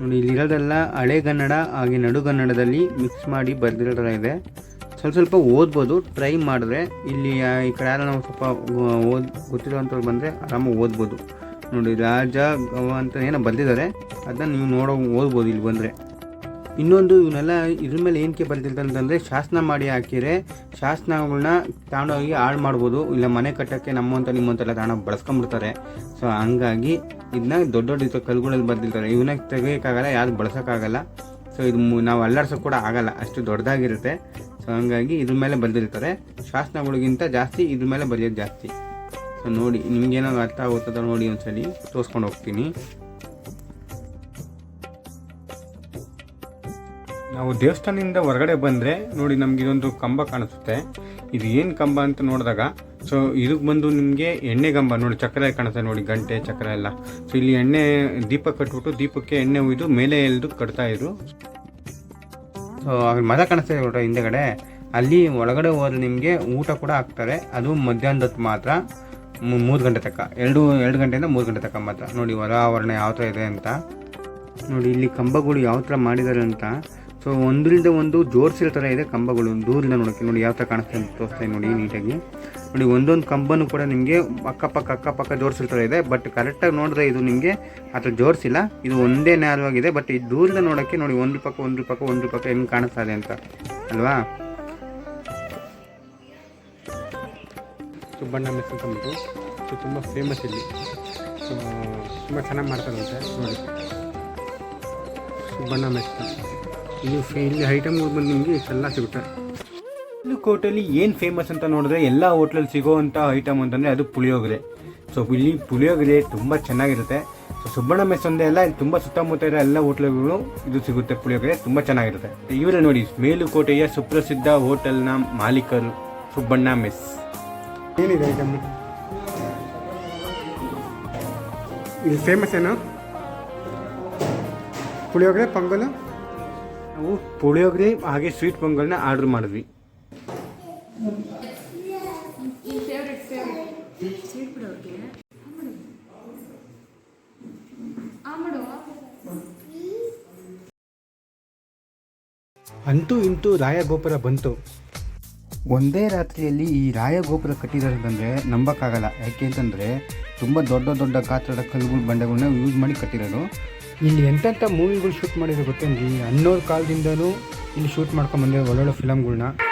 ನೋಡಿ, ಇಲ್ಲಿರೋದೆಲ್ಲ ಹಳೆಗನ್ನಡ ಹಾಗೆ ನಡುಗನ್ನಡದಲ್ಲಿ ಮಿಕ್ಸ್ ಮಾಡಿ ಬರೆದಿರೋ ಇದೆ. ಸ್ವಲ್ಪ ಸ್ವಲ್ಪ ಓದ್ಬೋದು ಟ್ರೈ ಮಾಡಿದ್ರೆ ಇಲ್ಲಿ ಈ ಕಡೆ ಯಾರು ನಾವು ಸ್ವಲ್ಪ ಓದ್ ಗೊತ್ತಿರೋವಂಥವ್ರು ಬಂದರೆ ಆರಾಮಾಗಿ ಓದ್ಬೋದು. ನೋಡಿ, ರಾಜ, ಗವ ಅಂತ ಏನೋ ಬರೆದಿದ್ದಾರೆ, ಅದನ್ನ ನೀವು ನೋಡೋ, ಓದ್ಬೋದು ಇಲ್ಲಿ ಬಂದರೆ. ಇನ್ನೊಂದು, ಇವನ್ನೆಲ್ಲ ಇದ್ರ ಮೇಲೆ ಏನಕ್ಕೆ ಬರ್ತಿರ್ತಾರೆ ಅಂತಂದರೆ, ಶಾಸನ ಮಾಡಿ ಹಾಕಿದರೆ ಶಾಸನಗಳನ್ನ ತಗೊಂಡೋಗಿ ಹಾಳು ಮಾಡ್ಬೋದು. ಇಲ್ಲ, ಮನೆ ಕಟ್ಟೋಕ್ಕೆ ನಮ್ಮಂತ ನಿಮ್ಮಂತೆಲ್ಲ ತಾಣ ಬಳಸ್ಕೊಂಬಿಡ್ತಾರೆ ಸೊ ಹಂಗಾಗಿ ಇದನ್ನ ದೊಡ್ಡ ದೊಡ್ಡ ಕಲ್ಗಳಲ್ಲಿ ಬರ್ದಿರ್ತಾರೆ. ಇವನ್ನ ತೆಗಿಯೋಕ್ಕಾಗಲ್ಲ ಯಾರು ಬಳಸೋಕ್ಕಾಗಲ್ಲ. ಸೊ ಇದು ನಾವು ಅಲ್ಲಾಡ್ಸೋಕೆ ಕೂಡ ಆಗಲ್ಲ. ಅಷ್ಟು ದೊಡ್ಡದಾಗಿರುತ್ತೆ. ಸೊ ಹಂಗಾಗಿ ಇದ್ರ ಮೇಲೆ ಬರೆದಿರ್ತಾರೆ. ಶಾಸನಗಳಿಗಿಂತ ಜಾಸ್ತಿ ಇದ್ರ ಮೇಲೆ ಬರೆಯೋದು ಜಾಸ್ತಿ. ಸೊ ನೋಡಿ, ನಿಮ್ಗೇನಾದ್ರು ಅರ್ಥ ಆಗುತ್ತದ ನೋಡಿ ಒಂದ್ಸಲಿ ತೋರಿಸ್ಕೊಂಡು ಹೋಗ್ತೀನಿ. ನಾವು ದೇವಸ್ಥಾನದಿಂದ ಹೊರಗಡೆ ಬಂದರೆ, ನೋಡಿ, ನಮ್ಗೆ ಇದೊಂದು ಕಂಬ ಕಾಣಿಸುತ್ತೆ. ಇದು ಏನು ಕಂಬ ಅಂತ ನೋಡಿದಾಗ ಸೊ ಇದಕ್ಕೆ ಬಂದು ನಿಮಗೆ ಎಣ್ಣೆ ಕಂಬ, ನೋಡಿ, ಚಕ್ರ ಕಾಣುತ್ತೆ ನೋಡಿ, ಗಂಟೆ, ಚಕ್ರ ಎಲ್ಲ. ಸೊ ಇಲ್ಲಿ ಎಣ್ಣೆ ದೀಪ ಕಟ್ಬಿಟ್ಟು ದೀಪಕ್ಕೆ ಎಣ್ಣೆ ಒಯ್ದು ಮೇಲೆ ಎಲ್ದು ಕಟ್ತಾ ಇದ್ರು. ಸೊ ಅಲ್ಲಿ ಕಾಣಿಸ್ತಾ ಇದೆ ನೋಡ್ರಿ ಹಿಂದೆಗಡೆ ಅಲ್ಲಿ ಒಳಗಡೆ ಹೋದ್ರೆ ನಿಮಗೆ ಊಟ ಕೂಡ ಹಾಕ್ತಾರೆ. ಅದು ಮಧ್ಯಾಹ್ನದ ಹೊತ್ತು ಮಾತ್ರ ಮೂರು ಗಂಟೆ ತಕ್ಕ. ಎರಡು ಎರಡು ಗಂಟೆಯಿಂದ ಮೂರು ಗಂಟೆ ತಕ್ಕ ಮಾತ್ರ. ನೋಡಿ ಹೊರ ಆವರಣ ಯಾವ ಥರ ಇದೆ ಅಂತ. ನೋಡಿ ಇಲ್ಲಿ ಕಂಬಗಳು ಯಾವ ಥರ ಮಾಡಿದ್ದಾರೆ ಅಂತ. ಸೊ, ಒಂದರಿಂದ ಒಂದು ಜೋಡಿಸಿರೋ ಥರ ಇದೆ ಕಂಬಗಳು. ದೂರದಿಂದ ನೋಡೋಕ್ಕೆ ನೋಡಿ ಯಾವ ಥರ ಕಾಣಿಸ್ತಾ ಅಂತ ತೋರಿಸ್ತಾ ನೋಡಿ ನೀಟಾಗಿ. ನೋಡಿ, ಒಂದೊಂದು ಕಂಬನೂ ಕೂಡ ನಿಮಗೆ ಅಕ್ಕಪಕ್ಕ ಅಕ್ಕಪಕ್ಕ ಜೋಡಿಸಿರ್ತಾರೆ ಇದೆ. ಬಟ್ ಕರೆಕ್ಟಾಗಿ ನೋಡಿದ್ರೆ ಇದು ನಿಮಗೆ ಥರ ಜೋಡಿಸಿಲ್ಲ. ಇದು ಒಂದೇ ನ್ಯಾರವಾಗಿದೆ ಬಟ್ ಇದು ದೂರದ ನೋಡೋಕ್ಕೆ ನೋಡಿ, ಒಂದು ಪಕ್ಕ ಒಂದು ಪಕ್ಕ ಒಂದು ಪಕ್ಕ ಹೆಂಗೆ ಕಾಣಿಸ್ತಾ ಇದೆ ಅಂತ. ಅಲ್ವಾ? ಸುಬ್ಬಣ್ಣ ಮೆಸ್ ಅಂತಂದ್ಬಿಟ್ಟು ಸೊ ತುಂಬ ಫೇಮಸ್ ಇಲ್ಲಿ. ಸೊ, ತುಂಬ ಚೆನ್ನಾಗಿ ಮಾಡ್ತಾರಂತೆ ನೋಡಿ. ಸುಬ್ಬಣ್ಣ ಮೆಸ್. ಫೇ ಇಲ್ಲಿ ಐಟಮ್ಗಳು ಬಂದು ನಿಮಗೆ ಇಷ್ಟೆಲ್ಲ ಸಿಗುತ್ತೆ. ಕೋಟಲ್ಲಿ ಏನು ಫೇಮಸ್ ಅಂತ ನೋಡಿದ್ರೆ ಎಲ್ಲ ಹೋಟ್ಲಲ್ಲಿ ಸಿಗೋವಂಥ ಐಟಮ್ ಅಂತಂದರೆ ಅದು ಪುಳಿಯೋಗರೆ. ಸೊ ಇಲ್ಲಿ ಪುಳಿಯೋಗರೆ ತುಂಬ ಚೆನ್ನಾಗಿರುತ್ತೆ. ಸೊ ಸುಬ್ಬಣ್ಣ ಮೆಸ್ ಒಂದೇ ಅಲ್ಲ ಇಲ್ಲಿ ತುಂಬ ಸುತ್ತಮುತ್ತ ಇರೋ ಎಲ್ಲ ಹೋಟ್ಲುಗಳು ಇದು ಸಿಗುತ್ತೆ ಪುಳಿಯೋಗರೆ ತುಂಬ ಚೆನ್ನಾಗಿರುತ್ತೆ. ಇವರೇ ನೋಡಿ ಮೇಲುಕೋಟೆಯ ಸುಪ್ರಸಿದ್ಧ ಹೋಟೆಲ್ನ ಮಾಲೀಕರು ಸುಬ್ಬಣ್ಣ ಮೆಸ್. ಏನಿದೆ ಐಟಮ್ ಇದು ಫೇಮಸ್ ಏನು? ಪುಳಿಯೋಗರೆ ಪೊಂಗಲ್? ನಾವು ಪುಳಿಯೋಗರೆ ಹಾಗೆ ಸ್ವೀಟ್ ಪೊಂಗಲ್ನ ಆರ್ಡರ್ ಮಾಡಿದ್ವಿ. ಅಂತೂ ಇಂತೂ ರಾಯಗೋಪುರ ಬಂತು. ಒಂದೇ ರಾತ್ರಿಯಲ್ಲಿ ಈ ರಾಯಗೋಪುರ ಕಟ್ಟಿರೋದಂದರೆ ನಂಬಕ್ಕಾಗಲ್ಲ. ಯಾಕೆ ಅಂತಂದರೆ ತುಂಬ ದೊಡ್ಡ ದೊಡ್ಡ ಗಾತ್ರದ ಕಲ್ಲುಗಳು ಬಂಡೆಗಳನ್ನ ಯೂಸ್ ಮಾಡಿ ಕಟ್ಟಿರೋದು. ಇಲ್ಲಿ ಎಂತೆಂಥ ಮೂವಿಗಳು ಶೂಟ್ ಮಾಡಿರೋ ಗೊತ್ತೇನ್ರಿ? ಅನ್ನೋರ್ ಕಾಲದಿಂದನೂ ಇಲ್ಲಿ ಶೂಟ್ ಮಾಡ್ಕೊಂಡು ಬಂದಿರೋ ಒಳ್ಳೊಳ್ಳೆ ಫಿಲಮ್ಗಳ್ನ ಎಲ್ಲ ನಿಂದೆ ಅಪಮಾನ